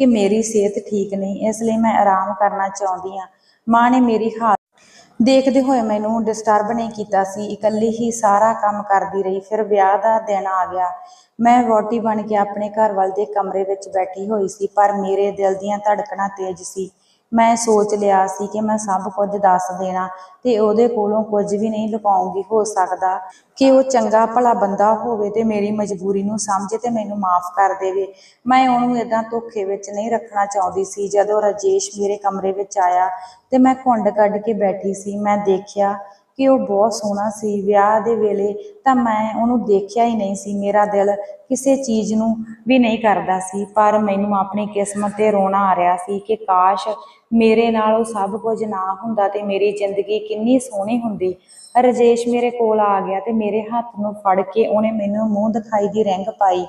ਕਿ ਮੇਰੀ ਸਿਹਤ ਠੀਕ ਨਹੀਂ, ਇਸ ਲਈ ਮੈਂ ਆਰਾਮ ਕਰਨਾ ਚਾਹੁੰਦੀ ਹਾਂ। ਮਾਂ ਨੇ ਮੇਰੀ ਹਾਲਤ ਦੇਖਦੇ ਹੋਏ ਮੈਨੂੰ ਡਿਸਟਰਬ ਨਹੀਂ ਕੀਤਾ ਸੀ। ਇਕੱਲੀ ਹੀ ਸਾਰਾ ਕੰਮ ਕਰਦੀ ਰਹੀ। ਫਿਰ ਵਿਆਹ ਦਾ ਦਿਨ ਆ ਗਿਆ। ਮੈਂ ਵੋਟੀ ਬਣ ਕੇ ਆਪਣੇ ਘਰ ਵੱਲ ਦੇ ਕਮਰੇ ਵਿੱਚ ਬੈਠੀ ਹੋਈ ਸੀ, ਪਰ ਮੇਰੇ ਦਿਲ ਦੀਆਂ ਧੜਕਣਾਂ ਤੇਜ਼ ਸੀ। ਮੈਂ ਸੋਚ ਲਿਆ ਸੀ ਕਿ ਮੈਂ ਸਭ ਕੁਝ ਦੱਸ ਦੇਣਾ ਤੇ ਉਹਦੇ ਕੋਲੋਂ ਕੁਝ ਵੀ ਨਹੀਂ ਲੁਕਾਉਂਗੀ, ਹੋ ਸਕਦਾ ਕਿ ਉਹ ਚੰਗਾ ਭਲਾ ਬੰਦਾ ਹੋਵੇ ਤੇ ਮੇਰੀ ਮਜਬੂਰੀ ਨੂੰ ਸਮਝੇ ਤੇ ਮੈਨੂੰ ਮਾਫ ਕਰ ਦੇਵੇ। ਮੈਂ ਉਹਨੂੰ ਇਦਾਂ ਧੋਖੇ ਵਿੱਚ ਨਹੀਂ ਰੱਖਣਾ ਚਾਹੁੰਦੀ ਸੀ। ਜਦੋਂ ਰਾਜੇਸ਼ ਮੇਰੇ ਕਮਰੇ ਵਿੱਚ ਆਇਆ ਤੇ ਮੈਂ ਘੁੰਡ ਕੱਢ ਕੇ ਬੈਠੀ ਸੀ, ਮੈਂ ਦੇਖਿਆ ਕਿ ਉਹ ਬਹੁਤ ਸੋਹਣਾ ਸੀ, ਵਿਆਹ ਦੇ ਵੇਲੇ ਤਾਂ ਮੈਂ ਉਹਨੂੰ ਦੇਖਿਆ ਹੀ ਨਹੀਂ ਸੀ, ਮੇਰਾ ਦਿਲ ਕਿਸੇ ਚੀਜ਼ ਨੂੰ ਵੀ ਨਹੀਂ ਕਰਦਾ ਸੀ, ਪਰ ਮੈਨੂੰ ਆਪਣੀ ਕਿਸਮਤ ਤੇ ਰੋਣਾ ਆ ਰਿਹਾ ਸੀ ਕਿ ਕਾਸ਼ ਮੇਰੇ ਨਾਲ ਉਹ ਸਭ ਕੁਝ ਨਾ ਹੁੰਦਾ ਤੇ ਮੇਰੀ ਜ਼ਿੰਦਗੀ ਕਿੰਨੀ ਸੋਹਣੀ ਹੁੰਦੀ। ਰਜੇਸ਼ ਮੇਰੇ ਕੋਲ ਆ ਗਿਆ ਤੇ ਮੇਰੇ ਹੱਥ ਨੂੰ ਫੜ ਕੇ ਉਹਨੇ ਮੈਨੂੰ ਮੂੰਹ ਦਿਖਾਈ ਦੀ ਰਿੰਗ ਪਾਈ।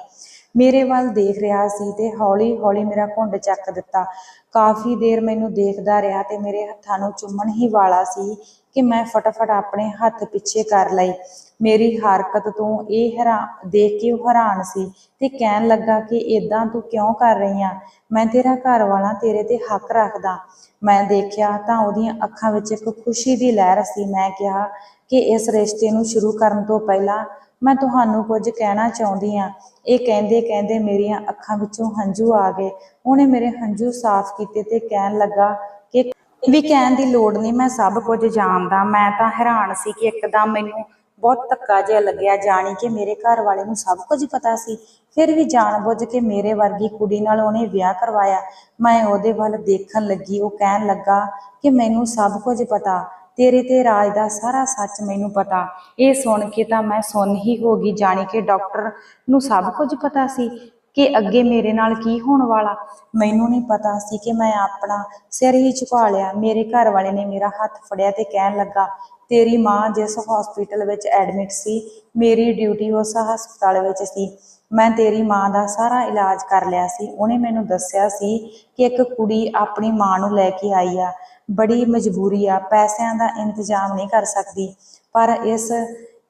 ਮੇਰੇ ਵੱਲ ਦੇਖ ਰਿਹਾ ਸੀ ਤੇ ਹੌਲੀ ਹੌਲੀ ਮੇਰਾ ਘੁੰਡ ਚੱਕ ਦਿੱਤਾ। ਕਾਫੀ ਦੇਰ ਮੈਨੂੰ ਦੇਖਦਾ ਰਿਹਾ ਤੇ ਮੇਰੇ ਹੱਥਾਂ ਨੂੰ ਚੁੰਮਣ ਹੀ ਵਾਲਾ ਸੀ ਕਿ ਮੈਂ ਫਟਾਫਟ ਆਪਣੇ ਹੱਥ ਪਿੱਛੇ ਕਰ ਲਈ। ਮੇਰੀ ਹਰਕਤ ਤੋਂ ਇਹ ਹੈਰਾਨ ਦੇਖ ਕੇ ਉਹ ਹੈਰਾਨ ਸੀ ਤੇ ਕਹਿਣ ਲੱਗਾ ਕਿ ਇਦਾਂ ਤੂੰ ਕਿਉਂ ਕਰ ਰਹੀ ਆ? ਮੈਂ ਤੇਰਾ ਘਰ ਵਾਲਾ ਤੇਰੇ ਤੇ ਹੱਕ ਰੱਖਦਾ। ਮੈਂ ਦੇਖਿਆ ਤਾਂ ਉਹਦੀਆਂ ਅੱਖਾਂ ਵਿੱਚ ਇੱਕ ਖੁਸ਼ੀ ਦੀ ਲਹਿਰ ਸੀ। ਮੈਂ ਕਿਹਾ ਕਿ ਇਸ ਰਿਸ਼ਤੇ ਨੂੰ ਸ਼ੁਰੂ ਕਰਨ ਤੋਂ ਪਹਿਲਾਂ ਮੈਂ ਤੁਹਾਨੂੰ ਕੁਝ ਕਹਿਣਾ ਚਾਹੁੰਦੀ ਆ ਇਹ ਕਹਿੰਦੇ ਕਹਿੰਦੇ ਮੇਰੀਆਂ ਅੱਖਾਂ ਵਿੱਚੋਂ ਹੰਝੂ ਆ ਗਏ। ਉਹਨੇ ਮੇਰੇ ਹੰਝੂ ਸਾਫ਼ ਕੀਤੇ ਤੇ ਕਹਿਣ ਲੱਗਾ ਕਿ ਵੀ ਕਹਿਣ ਦੀ ਲੋੜ ਨਹੀਂ, ਮੈਂ ਸਭ ਕੁਝ ਜਾਣਦਾ। ਮੈਂ ਤਾਂ ਹੈਰਾਨ ਸੀ ਕਿ ਇੱਕਦਮ ਮੈਨੂੰ ਬਹੁਤ ਧੱਕਾ ਜਿਹਾ ਲੱਗਿਆ ਜਾਣੀ ਕਿ ਮੇਰੇ ਘਰ ਵਾਲੇ ਨੂੰ ਸਭ ਕੁਝ ਪਤਾ ਸੀ। ਫਿਰ ਵੀ ਜਾਣਬੁੱਝ ਕੇ ਮੇਰੇ ਵਰਗੀ ਕੁੜੀ ਨਾਲ ਉਹਨੇ ਵਿਆਹ ਕਰਵਾਇਆ। ਮੈਂ ਉਹਦੇ ਵੱਲ ਦੇਖਣ ਲੱਗੀ। ਉਹ ਕਹਿਣ ਲੱਗਾ ਕਿ ਮੈਨੂੰ ਸਭ ਕੁਝ ਪਤਾ। ਤੇਰੇ ਤੇ ਰਾਜ ਦਾ ਸਾਰਾ ਸੱਚ ਮੈਨੂੰ ਪਤਾ। ਇਹ ਸੁਣ ਕੇ ਤਾਂ ਮੈਂ ਸੁਣ ਹੀ ਹੋ ਗਈ, ਜਾਣੀ ਕਿ ਡਾਕਟਰ ਨੂੰ ਸਭ ਕੁਝ ਪਤਾ ਸੀ ਕਿ ਅੱਗੇ ਮੇਰੇ ਨਾਲ ਕੀ ਹੋਣ ਵਾਲਾ। ਮੈਨੂੰ ਨਹੀਂ ਪਤਾ ਸੀ ਕਿ ਮੈਂ ਆਪਣਾ ਸਿਰ ਹੀ ਝੁਕਾ ਲਿਆ। ਮੇਰੇ ਘਰ ਵਾਲੇ ਨੇ ਮੇਰਾ ਹੱਥ ਫੜਿਆ ਤੇ ਕਹਿਣ ਲੱਗਾ, ਤੇਰੀ ਮਾਂ ਜਿਸ ਹਸਪੀਟਲ ਵਿੱਚ ਐਡਮਿਟ ਸੀ, ਮੇਰੀ ਡਿਊਟੀ ਉਸ ਹਸਪਤਾਲ ਵਿੱਚ ਸੀ। ਮੈਂ ਤੇਰੀ ਮਾਂ ਦਾ ਸਾਰਾ ਇਲਾਜ ਕਰ ਲਿਆ ਸੀ। ਉਹਨੇ ਮੈਨੂੰ ਦੱਸਿਆ ਸੀ ਕਿ ਇੱਕ ਕੁੜੀ ਆਪਣੀ ਮਾਂ ਨੂੰ ਲੈ ਕੇ ਆਈ ਆ। ਬੜੀ ਮਜਬੂਰੀ ਆ, ਪੈਸਿਆਂ ਦਾ ਇੰਤਜ਼ਾਮ ਨਹੀਂ ਕਰ ਸਕਦੀ। ਪਰ ਇਸ,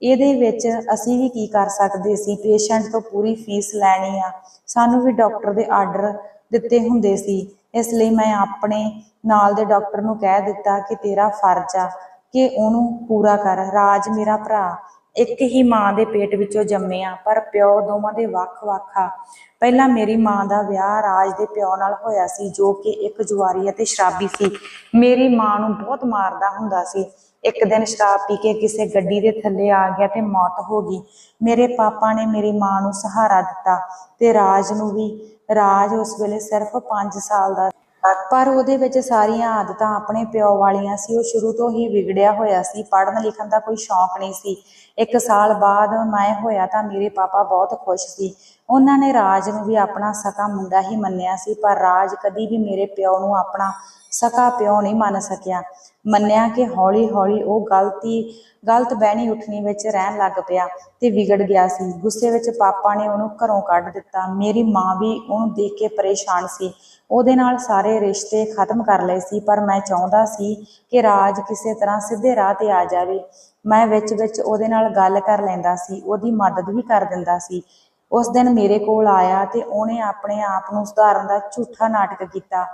ਇਹਦੇ ਵਿੱਚ ਅਸੀਂ ਵੀ ਕੀ ਕਰ ਸਕਦੇ ਸੀ? ਪੇਸ਼ੈਂਟ ਤੋਂ ਪੂਰੀ ਫੀਸ ਲੈਣੀ ਆ। ਸਾਨੂੰ ਵੀ ਡਾਕਟਰ ਦੇ ਆਰਡਰ ਦਿੱਤੇ ਹੁੰਦੇ ਸੀ। ਇਸ ਲਈ ਮੈਂ ਆਪਣੇ ਨਾਲ ਦੇ ਡਾਕਟਰ ਨੂੰ ਕਹਿ ਦਿੱਤਾ ਕਿ ਤੇਰਾ ਫਰਜ਼ ਆ ਕਿ ਉਹਨੂੰ ਪੂਰਾ ਕਰ। ਰਾਜ ਮੇਰਾ ਭਰਾ। ਇੱਕ ਹੀ ਮਾਂ ਦੇ ਪੇਟ ਵਿੱਚੋਂ ਜੰਮਿਆ ਪਰ ਪਿਓ ਦੋਵਾਂ ਦੇ ਵੱਖ-ਵੱਖ ਆ। ਪਹਿਲਾਂ ਮੇਰੀ ਮਾਂ ਦਾ ਵਿਆਹ ਰਾਜ ਦੇ ਪਿਓ ਨਾਲ ਹੋਇਆ ਸੀ, ਜੋ ਕਿ ਇੱਕ ਜੁਆਰੀ ਅਤੇ ਸ਼ਰਾਬੀ ਸੀ। ਮੇਰੀ ਮਾਂ ਨੂੰ ਬਹੁਤ ਮਾਰਦਾ ਹੁੰਦਾ ਸੀ। ਇੱਕ ਦਿਨ ਸ਼ਰਾਬ ਪੀ ਕੇ ਕਿਸੇ ਗੱਡੀ ਦੇ ਥੱਲੇ ਆ ਗਿਆ ਤੇ ਮੌਤ ਹੋ ਗਈ। ਮੇਰੇ ਪਾਪਾ ਨੇ ਮੇਰੀ ਮਾਂ ਨੂੰ ਸਹਾਰਾ ਦਿੱਤਾ ਤੇ ਰਾਜ ਨੂੰ ਵੀ, ਰਾਜ ਉਸ ਵੇਲੇ ਸਿਰਫ 5 ਸਾਲ ਦਾ ਪਰ ਉਹਦੇ ਵਿੱਚ ਸਾਰੀਆਂ ਆਦਤਾਂ ਆਪਣੇ ਪਿਓ ਵਾਲੀਆਂ ਸੀ, ਉਹ ਸ਼ੁਰੂ ਤੋਂ ਹੀ ਵਿਗੜਿਆ ਹੋਇਆ ਸੀ, ਪੜ੍ਹਨ ਲਿਖਣ ਦਾ ਕੋਈ ਸ਼ੌਂਕ ਨਹੀਂ ਸੀ। ਇੱਕ ਸਾਲ ਬਾਅਦ ਮੈਂ ਹੋਇਆ ਤਾਂ ਮੇਰੇ ਪਾਪਾ ਬਹੁਤ ਖੁਸ਼ ਸੀ। ਉਹਨਾਂ ਨੇ ਰਾਜ ਨੂੰ ਵੀ ਆਪਣਾ ਸਕਾ ਮੁੰਡਾ ਹੀ ਮੰਨਿਆ ਸੀ, ਪਰ ਰਾਜ ਕਦੀ ਵੀ ਮੇਰੇ ਪਿਓ ਨੂੰ ਆਪਣਾ ਸਕਾ ਪਿਓ ਨਹੀਂ ਮੰਨ ਸਕਿਆ। ਮੰਨਿਆ ਕਿ ਹੌਲੀ ਹੌਲੀ ਉਹ ਗਲਤੀ, ਗਲਤ ਬਹਿਣੀ ਉੱਠਣੀ ਵਿੱਚ ਰਹਿਣ ਲੱਗ ਪਿਆ ਤੇ ਵਿਗੜ ਗਿਆ ਸੀ। ਗੁੱਸੇ ਵਿੱਚ ਪਾਪਾ ਨੇ ਉਹਨੂੰ ਘਰੋਂ ਕੱਢ ਦਿੱਤਾ। ਮੇਰੀ ਮਾਂ ਵੀ ਉਹਨੂੰ ਦੇਖ ਕੇ ਪਰੇਸ਼ਾਨ ਸੀ। ਉਹਦੇ ਨਾਲ ਸਾਰੇ ਰਿਸ਼ਤੇ ਖਤਮ ਕਰ ਲਏ ਸੀ, ਪਰ ਮੈਂ ਚਾਹੁੰਦਾ ਸੀ ਕਿ ਰਾਜ ਕਿਸੇ ਤਰ੍ਹਾਂ ਸਿੱਧੇ ਰਾਹ ਤੇ ਆ ਜਾਵੇ। ਮੈਂ ਵਿੱਚ ਵਿੱਚ ਉਹਦੇ ਨਾਲ ਗੱਲ ਕਰ ਲੈਂਦਾ ਸੀ, ਉਹਦੀ ਮਦਦ ਵੀ ਕਰ ਦਿੰਦਾ ਸੀ। ਉਸ ਦਿਨ ਮੇਰੇ ਕੋਲ ਆਇਆ ਤੇ ਉਹਨੇ ਆਪਣੇ ਆਪ ਨੂੰ ਸੁਧਾਰਨ ਦਾ ਝੂਠਾ ਨਾਟਕ ਕੀਤਾ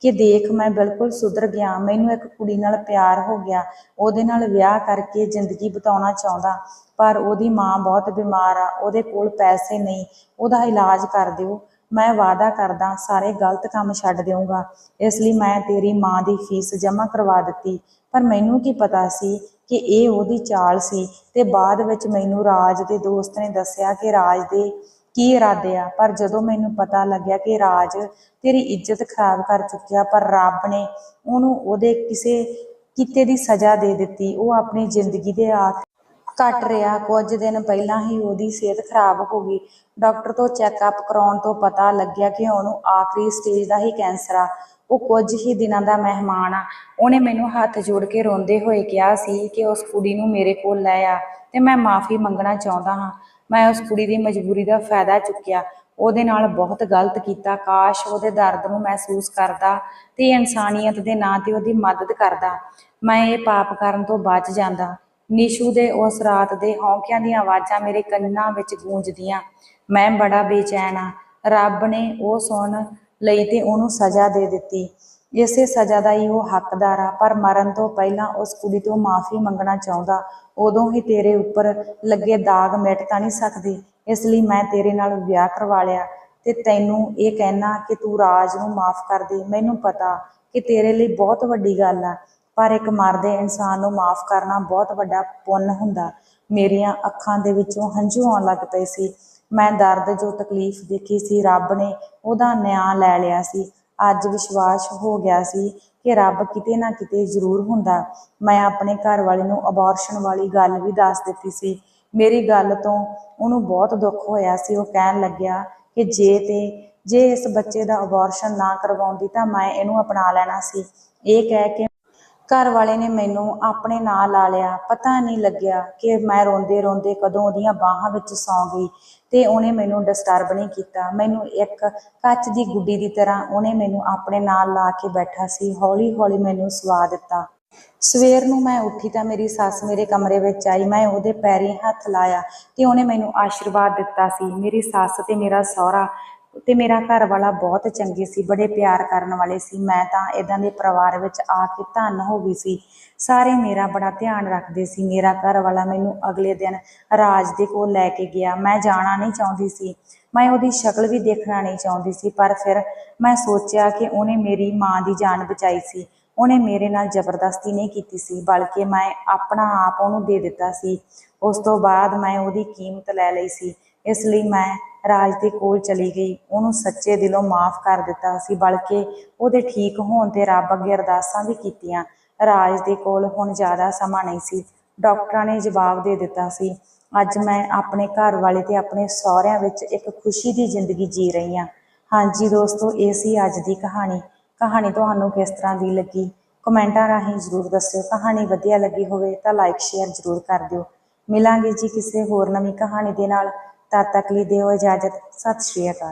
ਕਿ ਦੇਖ ਮੈਂ ਬਿਲਕੁਲ ਸੁਧਰ ਗਿਆ, ਮੈਨੂੰ ਇੱਕ ਕੁੜੀ ਨਾਲ ਪਿਆਰ ਹੋ ਗਿਆ, ਉਹਦੇ ਨਾਲ ਵਿਆਹ ਕਰਕੇ ਜ਼ਿੰਦਗੀ ਬਿਤਾਉਣਾ ਚਾਹੁੰਦਾ, ਪਰ ਉਹਦੀ ਮਾਂ ਬਹੁਤ ਬਿਮਾਰ ਆ, ਉਹਦੇ ਕੋਲ ਪੈਸੇ ਨਹੀਂ, ਉਹਦਾ ਇਲਾਜ ਕਰ ਦਿਓ। ਮੈਂ ਵਾਅਦਾ ਕਰਦਾ, ਸਾਰੇ ਗਲਤ ਕੰਮ ਛੱਡ ਦਿਆਂਗਾ ਇਸ ਲਈ ਮੈਂ ਤੇਰੀ ਮਾਂ ਦੀ ਫੀਸ ਜਮ੍ਹਾਂ ਕਰਵਾ ਦਿੱਤੀ। ਪਰ ਮੈਨੂੰ ਕੀ ਪਤਾ ਸੀ ਕਿ ਇਹ ਉਹਦੀ ਚਾਲ ਸੀ ਤੇ ਬਾਅਦ ਵਿੱਚ ਮੈਨੂੰ ਰਾਜ ਦੇ ਦੋਸਤ ਨੇ ਦੱਸਿਆ ਕਿ ਰਾਜ ਦੇ ਕੀ ਇਰਾਦੇ ਆ। ਪਰ ਜਦੋਂ ਮੈਨੂੰ ਪਤਾ ਲੱਗਿਆ ਕਿ ਰਾਜ ਤੇਰੀ ਇੱਜ਼ਤ ਖਰਾਬ ਕਰ ਚੁੱਕਿਆ, ਪਰ ਰੱਬ ਨੇ ਉਹਨੂੰ ਉਹਦੇ ਕਿਸੇ ਕੀਤੇ ਦੀ ਸਜ਼ਾ ਦੇ ਦਿੱਤੀ, ਉਹ ਆਪਣੀ ਜ਼ਿੰਦਗੀ ਦੇ ਆਖ ਕੱਟ ਰਿਹਾ, ਕੁਝ ਦਿਨ ਪਹਿਲਾਂ ਹੀ ਉਹਦੀ ਸਿਹਤ ਖਰਾਬ ਹੋ ਗਈ। ਡਾਕਟਰ ਤੋਂ ਚੈੱਕਅਪ ਕਰਾਉਣ ਤੋਂ ਪਤਾ ਲੱਗਿਆ ਕਿ ਉਹਨੂੰ ਆਖਰੀ ਸਟੇਜ ਦਾ ਹੀ ਕੈਂਸਰ ਆ। ਉਹ ਕੁਝ ਹੀ ਦਿਨਾਂ ਦਾ ਮਹਿਮਾਨ ਆ। ਉਹਨੇ ਮੈਨੂੰ ਹੱਥ ਜੋੜ ਕੇ ਰੋਂਦੇ ਹੋਏ ਕਿਹਾ ਸੀ ਕਿ ਉਸ ਕੁੜੀ ਨੂੰ ਮੇਰੇ ਕੋਲ ਲੈ ਆ ਤੇ ਮੈਂ ਮਾਫੀ ਮੰਗਣਾ ਚਾਹੁੰਦਾ ਹਾਂ। ਮੈਂ ਉਸ ਕੁੜੀ ਦੀ ਮਜਬੂਰੀ ਦਾ ਫਾਇਦਾ ਚੁੱਕਿਆ। ਉਹਦੇ ਨਾਲ ਬਹੁਤ ਗਲਤ ਕੀਤਾ। ਕਾਸ਼ ਉਹਦੇ ਦਰਦ ਨੂੰ ਮਹਿਸੂਸ ਕਰਦਾ ਤੇ ਇਨਸਾਨੀਅਤ ਦੇ ਨਾਂ ਤੇ ਉਹਦੀ ਮਦਦ ਕਰਦਾ। ਮੈਂ ਇਹ ਪਾਪ ਕਰਨ ਤੋਂ ਬਚ ਜਾਂਦਾ। ਨਿਸ਼ੂ ਦੇ ਉਸ ਰਾਤ ਦੇ ਹੌਂਕਿਆਂ ਦੀਆਂ ਆਵਾਜ਼ਾਂ ਮੇਰੇ ਕੰਨਾਂ ਵਿੱਚ ਗੂੰਜਦੀਆਂ। ਮੈਂ ਬੜਾ ਬੇਚੈਨ ਆ। ਰੱਬ ਨੇ ਉਹ ਸੁਣ ਲਈ ਤੇ ਉਹਨੂੰ ਸਜ਼ਾ ਦੇ ਦਿੱਤੀ। ਇਸੇ ਸਜ਼ਾ ਦਾ ਹੀ ਉਹ ਹੱਕਦਾਰ ਆ। ਪਰ ਮਰਨ ਤੋਂ ਪਹਿਲਾਂ ਉਸ ਕੁੜੀ ਤੋਂ ਮਾਫੀ ਮੰਗਣਾ ਚਾਹੁੰਦਾ। ਉਦੋਂ ਹੀ ਤੇਰੇ ਉੱਪਰ ਲੱਗੇ ਦਾਗ ਮਿਟ ਤਾਂ ਨਹੀਂ ਸਕਦੇ। ਇਸ ਲਈ ਮੈਂ ਤੇਰੇ ਨਾਲ ਵਿਆਹ ਕਰਵਾ ਲਿਆ। ਤੇ ਤੈਨੂੰ ਇਹ ਕਹਿਣਾ ਕਿ ਤੂੰ ਰਾਜ ਨੂੰ ਮਾਫ ਕਰ ਦੇ। ਮੈਨੂੰ ਪਤਾ ਕਿ ਤੇਰੇ ਲਈ ਬਹੁਤ ਵੱਡੀ ਗੱਲ ਆ। ਪਰ ਇੱਕ ਮਰਦੇ ਇਨਸਾਨ ਨੂੰ ਮਾਫ ਕਰਨਾ ਬਹੁਤ ਵੱਡਾ ਪੁੰਨ ਹੁੰਦਾ। ਮੇਰੀਆਂ ਅੱਖਾਂ ਦੇ ਵਿੱਚੋਂ ਹੰਝੂ ਆਉਣ ਲੱਗ ਪਏ ਸੀ। ਮੈਂ ਦਰਦ ਜੋ ਤਕਲੀਫ ਦੇਖੀ ਸੀ, ਰੱਬ ਨੇ ਉਹਦਾ ਨਿਆਂ ਲੈ ਲਿਆ ਸੀ। ਅੱਜ ਵਿਸ਼ਵਾਸ ਹੋ ਗਿਆ ਸੀ ਕਿ ਰੱਬ ਕਿਤੇ ਨਾ ਕਿਤੇ ਜ਼ਰੂਰ ਹੁੰਦਾ। ਮੈਂ ਆਪਣੇ ਘਰ ਵਾਲੇ ਨੂੰ ਅਬੋਰਸ਼ਨ ਵਾਲੀ ਗੱਲ ਵੀ ਦੱਸ ਦਿੱਤੀ ਸੀ। ਮੇਰੀ ਗੱਲ ਤੋਂ ਉਹਨੂੰ ਬਹੁਤ ਦੁੱਖ ਹੋਇਆ ਸੀ। ਉਹ ਕਹਿਣ ਲੱਗਿਆ ਕਿ ਜੇ ਤੇ, ਜੇ ਇਸ ਬੱਚੇ ਦਾ ਅਬੋਰਸ਼ਨ ਨਾ ਕਰਵਾਉਂਦੀ ਤਾਂ ਮੈਂ ਇਹਨੂੰ ਅਪਣਾ ਲੈਣਾ ਸੀ। ਇਹ ਕਹਿ ਕੇ ਘਰ ਵਾਲੇ ਨੇ ਮੈਨੂੰ ਆਪਣੇ ਨਾਲ ਲਾ ਲਿਆ। ਪਤਾ ਨਹੀਂ ਲੱਗਿਆ ਕਿ ਮੈਂ ਰੋਂਦੇ ਰੋਂਦੇ ਕਦੋਂ ਉਹਦੀਆਂ ਬਾਹਾਂ ਵਿੱਚ ਸੌਂ ਗਈ ਤੇ ਉਹਨੇ ਮੈਨੂੰ ਡਿਸਟਰਬ ਨਹੀਂ ਕੀਤਾ। ਮੈਨੂੰ ਇੱਕ ਕੱਚ ਦੀ ਗੁੱਡੀ ਦੀ ਤਰ੍ਹਾਂ ਉਹਨੇ ਮੈਨੂੰ ਆਪਣੇ ਨਾਲ ਲਾ ਕੇ ਬੈਠਾ ਸੀ। ਹੌਲੀ ਹੌਲੀ ਮੈਨੂੰ ਸਵਾ ਦਿੱਤਾ। ਸਵੇਰ ਨੂੰ ਮੈਂ ਉੱਠੀ ਤਾਂ ਮੇਰੀ ਸੱਸ ਮੇਰੇ ਕਮਰੇ ਵਿੱਚ ਆਈ। ਮੈਂ ਉਹਦੇ ਪੈਰੀਂ ਹੱਥ ਲਾਇਆ ਤੇ ਉਹਨੇ ਮੈਨੂੰ ਆਸ਼ੀਰਵਾਦ ਦਿੱਤਾ ਸੀ। ਮੇਰੀ ਸੱਸ ਤੇ ਮੇਰਾ ਸਹੁਰਾ ਤੇ ਮੇਰਾ ਘਰ ਵਾਲਾ ਬਹੁਤ ਚੰਗੇ ਸੀ, ਬੜੇ ਪਿਆਰ ਕਰਨ ਵਾਲੇ ਸੀ। ਮੈਂ ਤਾਂ ਇਦਾਂ ਦੇ ਪਰਿਵਾਰ ਵਿੱਚ ਆ ਕੇ ਧੰਨ ਹੋ ਗਈ ਸੀ। ਸਾਰੇ ਮੇਰਾ ਬੜਾ ਧਿਆਨ ਰੱਖਦੇ ਸੀ। ਮੇਰਾ ਘਰ ਵਾਲਾ ਮੈਨੂੰ ਅਗਲੇ ਦਿਨ ਰਾਜ ਦੇ ਕੋਲ ਲੈ ਕੇ ਗਿਆ। ਮੈਂ ਜਾਣਾ ਨਹੀਂ ਚਾਹੁੰਦੀ ਸੀ। ਮੈਂ ਉਹਦੀ ਸ਼ਕਲ ਵੀ ਦੇਖਣਾ ਨਹੀਂ ਚਾਹੁੰਦੀ ਸੀ, ਪਰ ਫਿਰ ਮੈਂ ਸੋਚਿਆ ਕਿ ਉਹਨੇ ਮੇਰੀ ਮਾਂ ਦੀ ਜਾਨ ਬਚਾਈ ਸੀ। ਉਹਨੇ ਮੇਰੇ ਨਾਲ ਜ਼ਬਰਦਸਤੀ ਨਹੀਂ ਕੀਤੀ ਸੀ, ਬਲਕਿ ਮੈਂ ਆਪਣਾ ਆਪ ਉਹਨੂੰ ਦੇ ਦਿੱਤਾ ਸੀ। ਉਸ ਤੋਂ ਬਾਅਦ ਮੈਂ ਉਹਦੀ ਕੀਮਤ ਲੈ ਲਈ ਸੀ। ਇਸ ਲਈ ਮੈਂ ਰਾਜ ਦੇ ਕੋਲ ਚਲੀ ਗਈ। ਉਹਨੂੰ ਸੱਚੇ ਦਿਲੋਂ ਮਾਫ ਕਰ ਦਿੱਤਾ ਸੀ, ਬਲਕਿ ਉਹਦੇ ਠੀਕ ਹੋਣ ਤੇ ਰੱਬ ਅੱਗੇ ਅਰਦਾਸਾਂ ਵੀ ਕੀਤੀਆਂ। ਰਾਜ ਦੇ ਕੋਲ ਹੁਣ ਜ਼ਿਆਦਾ ਸਮਾਂ ਨਹੀਂ ਸੀ। ਡਾਕਟਰਾਂ ਨੇ ਜਵਾਬ ਦੇ ਦਿੱਤਾ ਸੀ, ਅੱਜ ਮੈਂ ਆਪਣੇ ਘਰ ਵਾਲੇ ਤੇ ਆਪਣੇ ਸਹੁਰਿਆਂ ਵਿੱਚ ਇੱਕ ਖੁਸ਼ੀ ਦੀ ਜ਼ਿੰਦਗੀ ਜੀ ਰਹੀ ਹਾਂ। ਹਾਂਜੀ ਦੋਸਤੋ, ਇਹ ਸੀ ਅੱਜ ਦੀ ਕਹਾਣੀ। ਕਹਾਣੀ ਤੁਹਾਨੂੰ ਕਿਸ ਤਰ੍ਹਾਂ ਦੀ ਲੱਗੀ? ਕਮੈਂਟਾਂ ਰਾਹੀਂ ਜ਼ਰੂਰ ਦੱਸਿਓ। ਕਹਾਣੀ ਵਧੀਆ ਲੱਗੀ ਹੋਵੇ ਤਾਂ ਲਾਈਕ, ਸ਼ੇਅਰ ਜ਼ਰੂਰ ਕਰ ਦਿਓ। ਮਿਲਾਂਗੇ ਜੀ ਕਿਸੇ ਹੋਰ ਨਵੀਂ ਕਹਾਣੀ ਦੇ ਨਾਲ। ਤਦ ਤੱਕ ਲਈ ਦਿਓ ਇਜਾਜ਼ਤ। ਸਤਿ ਸ਼੍ਰੀ ਅਕਾਲ।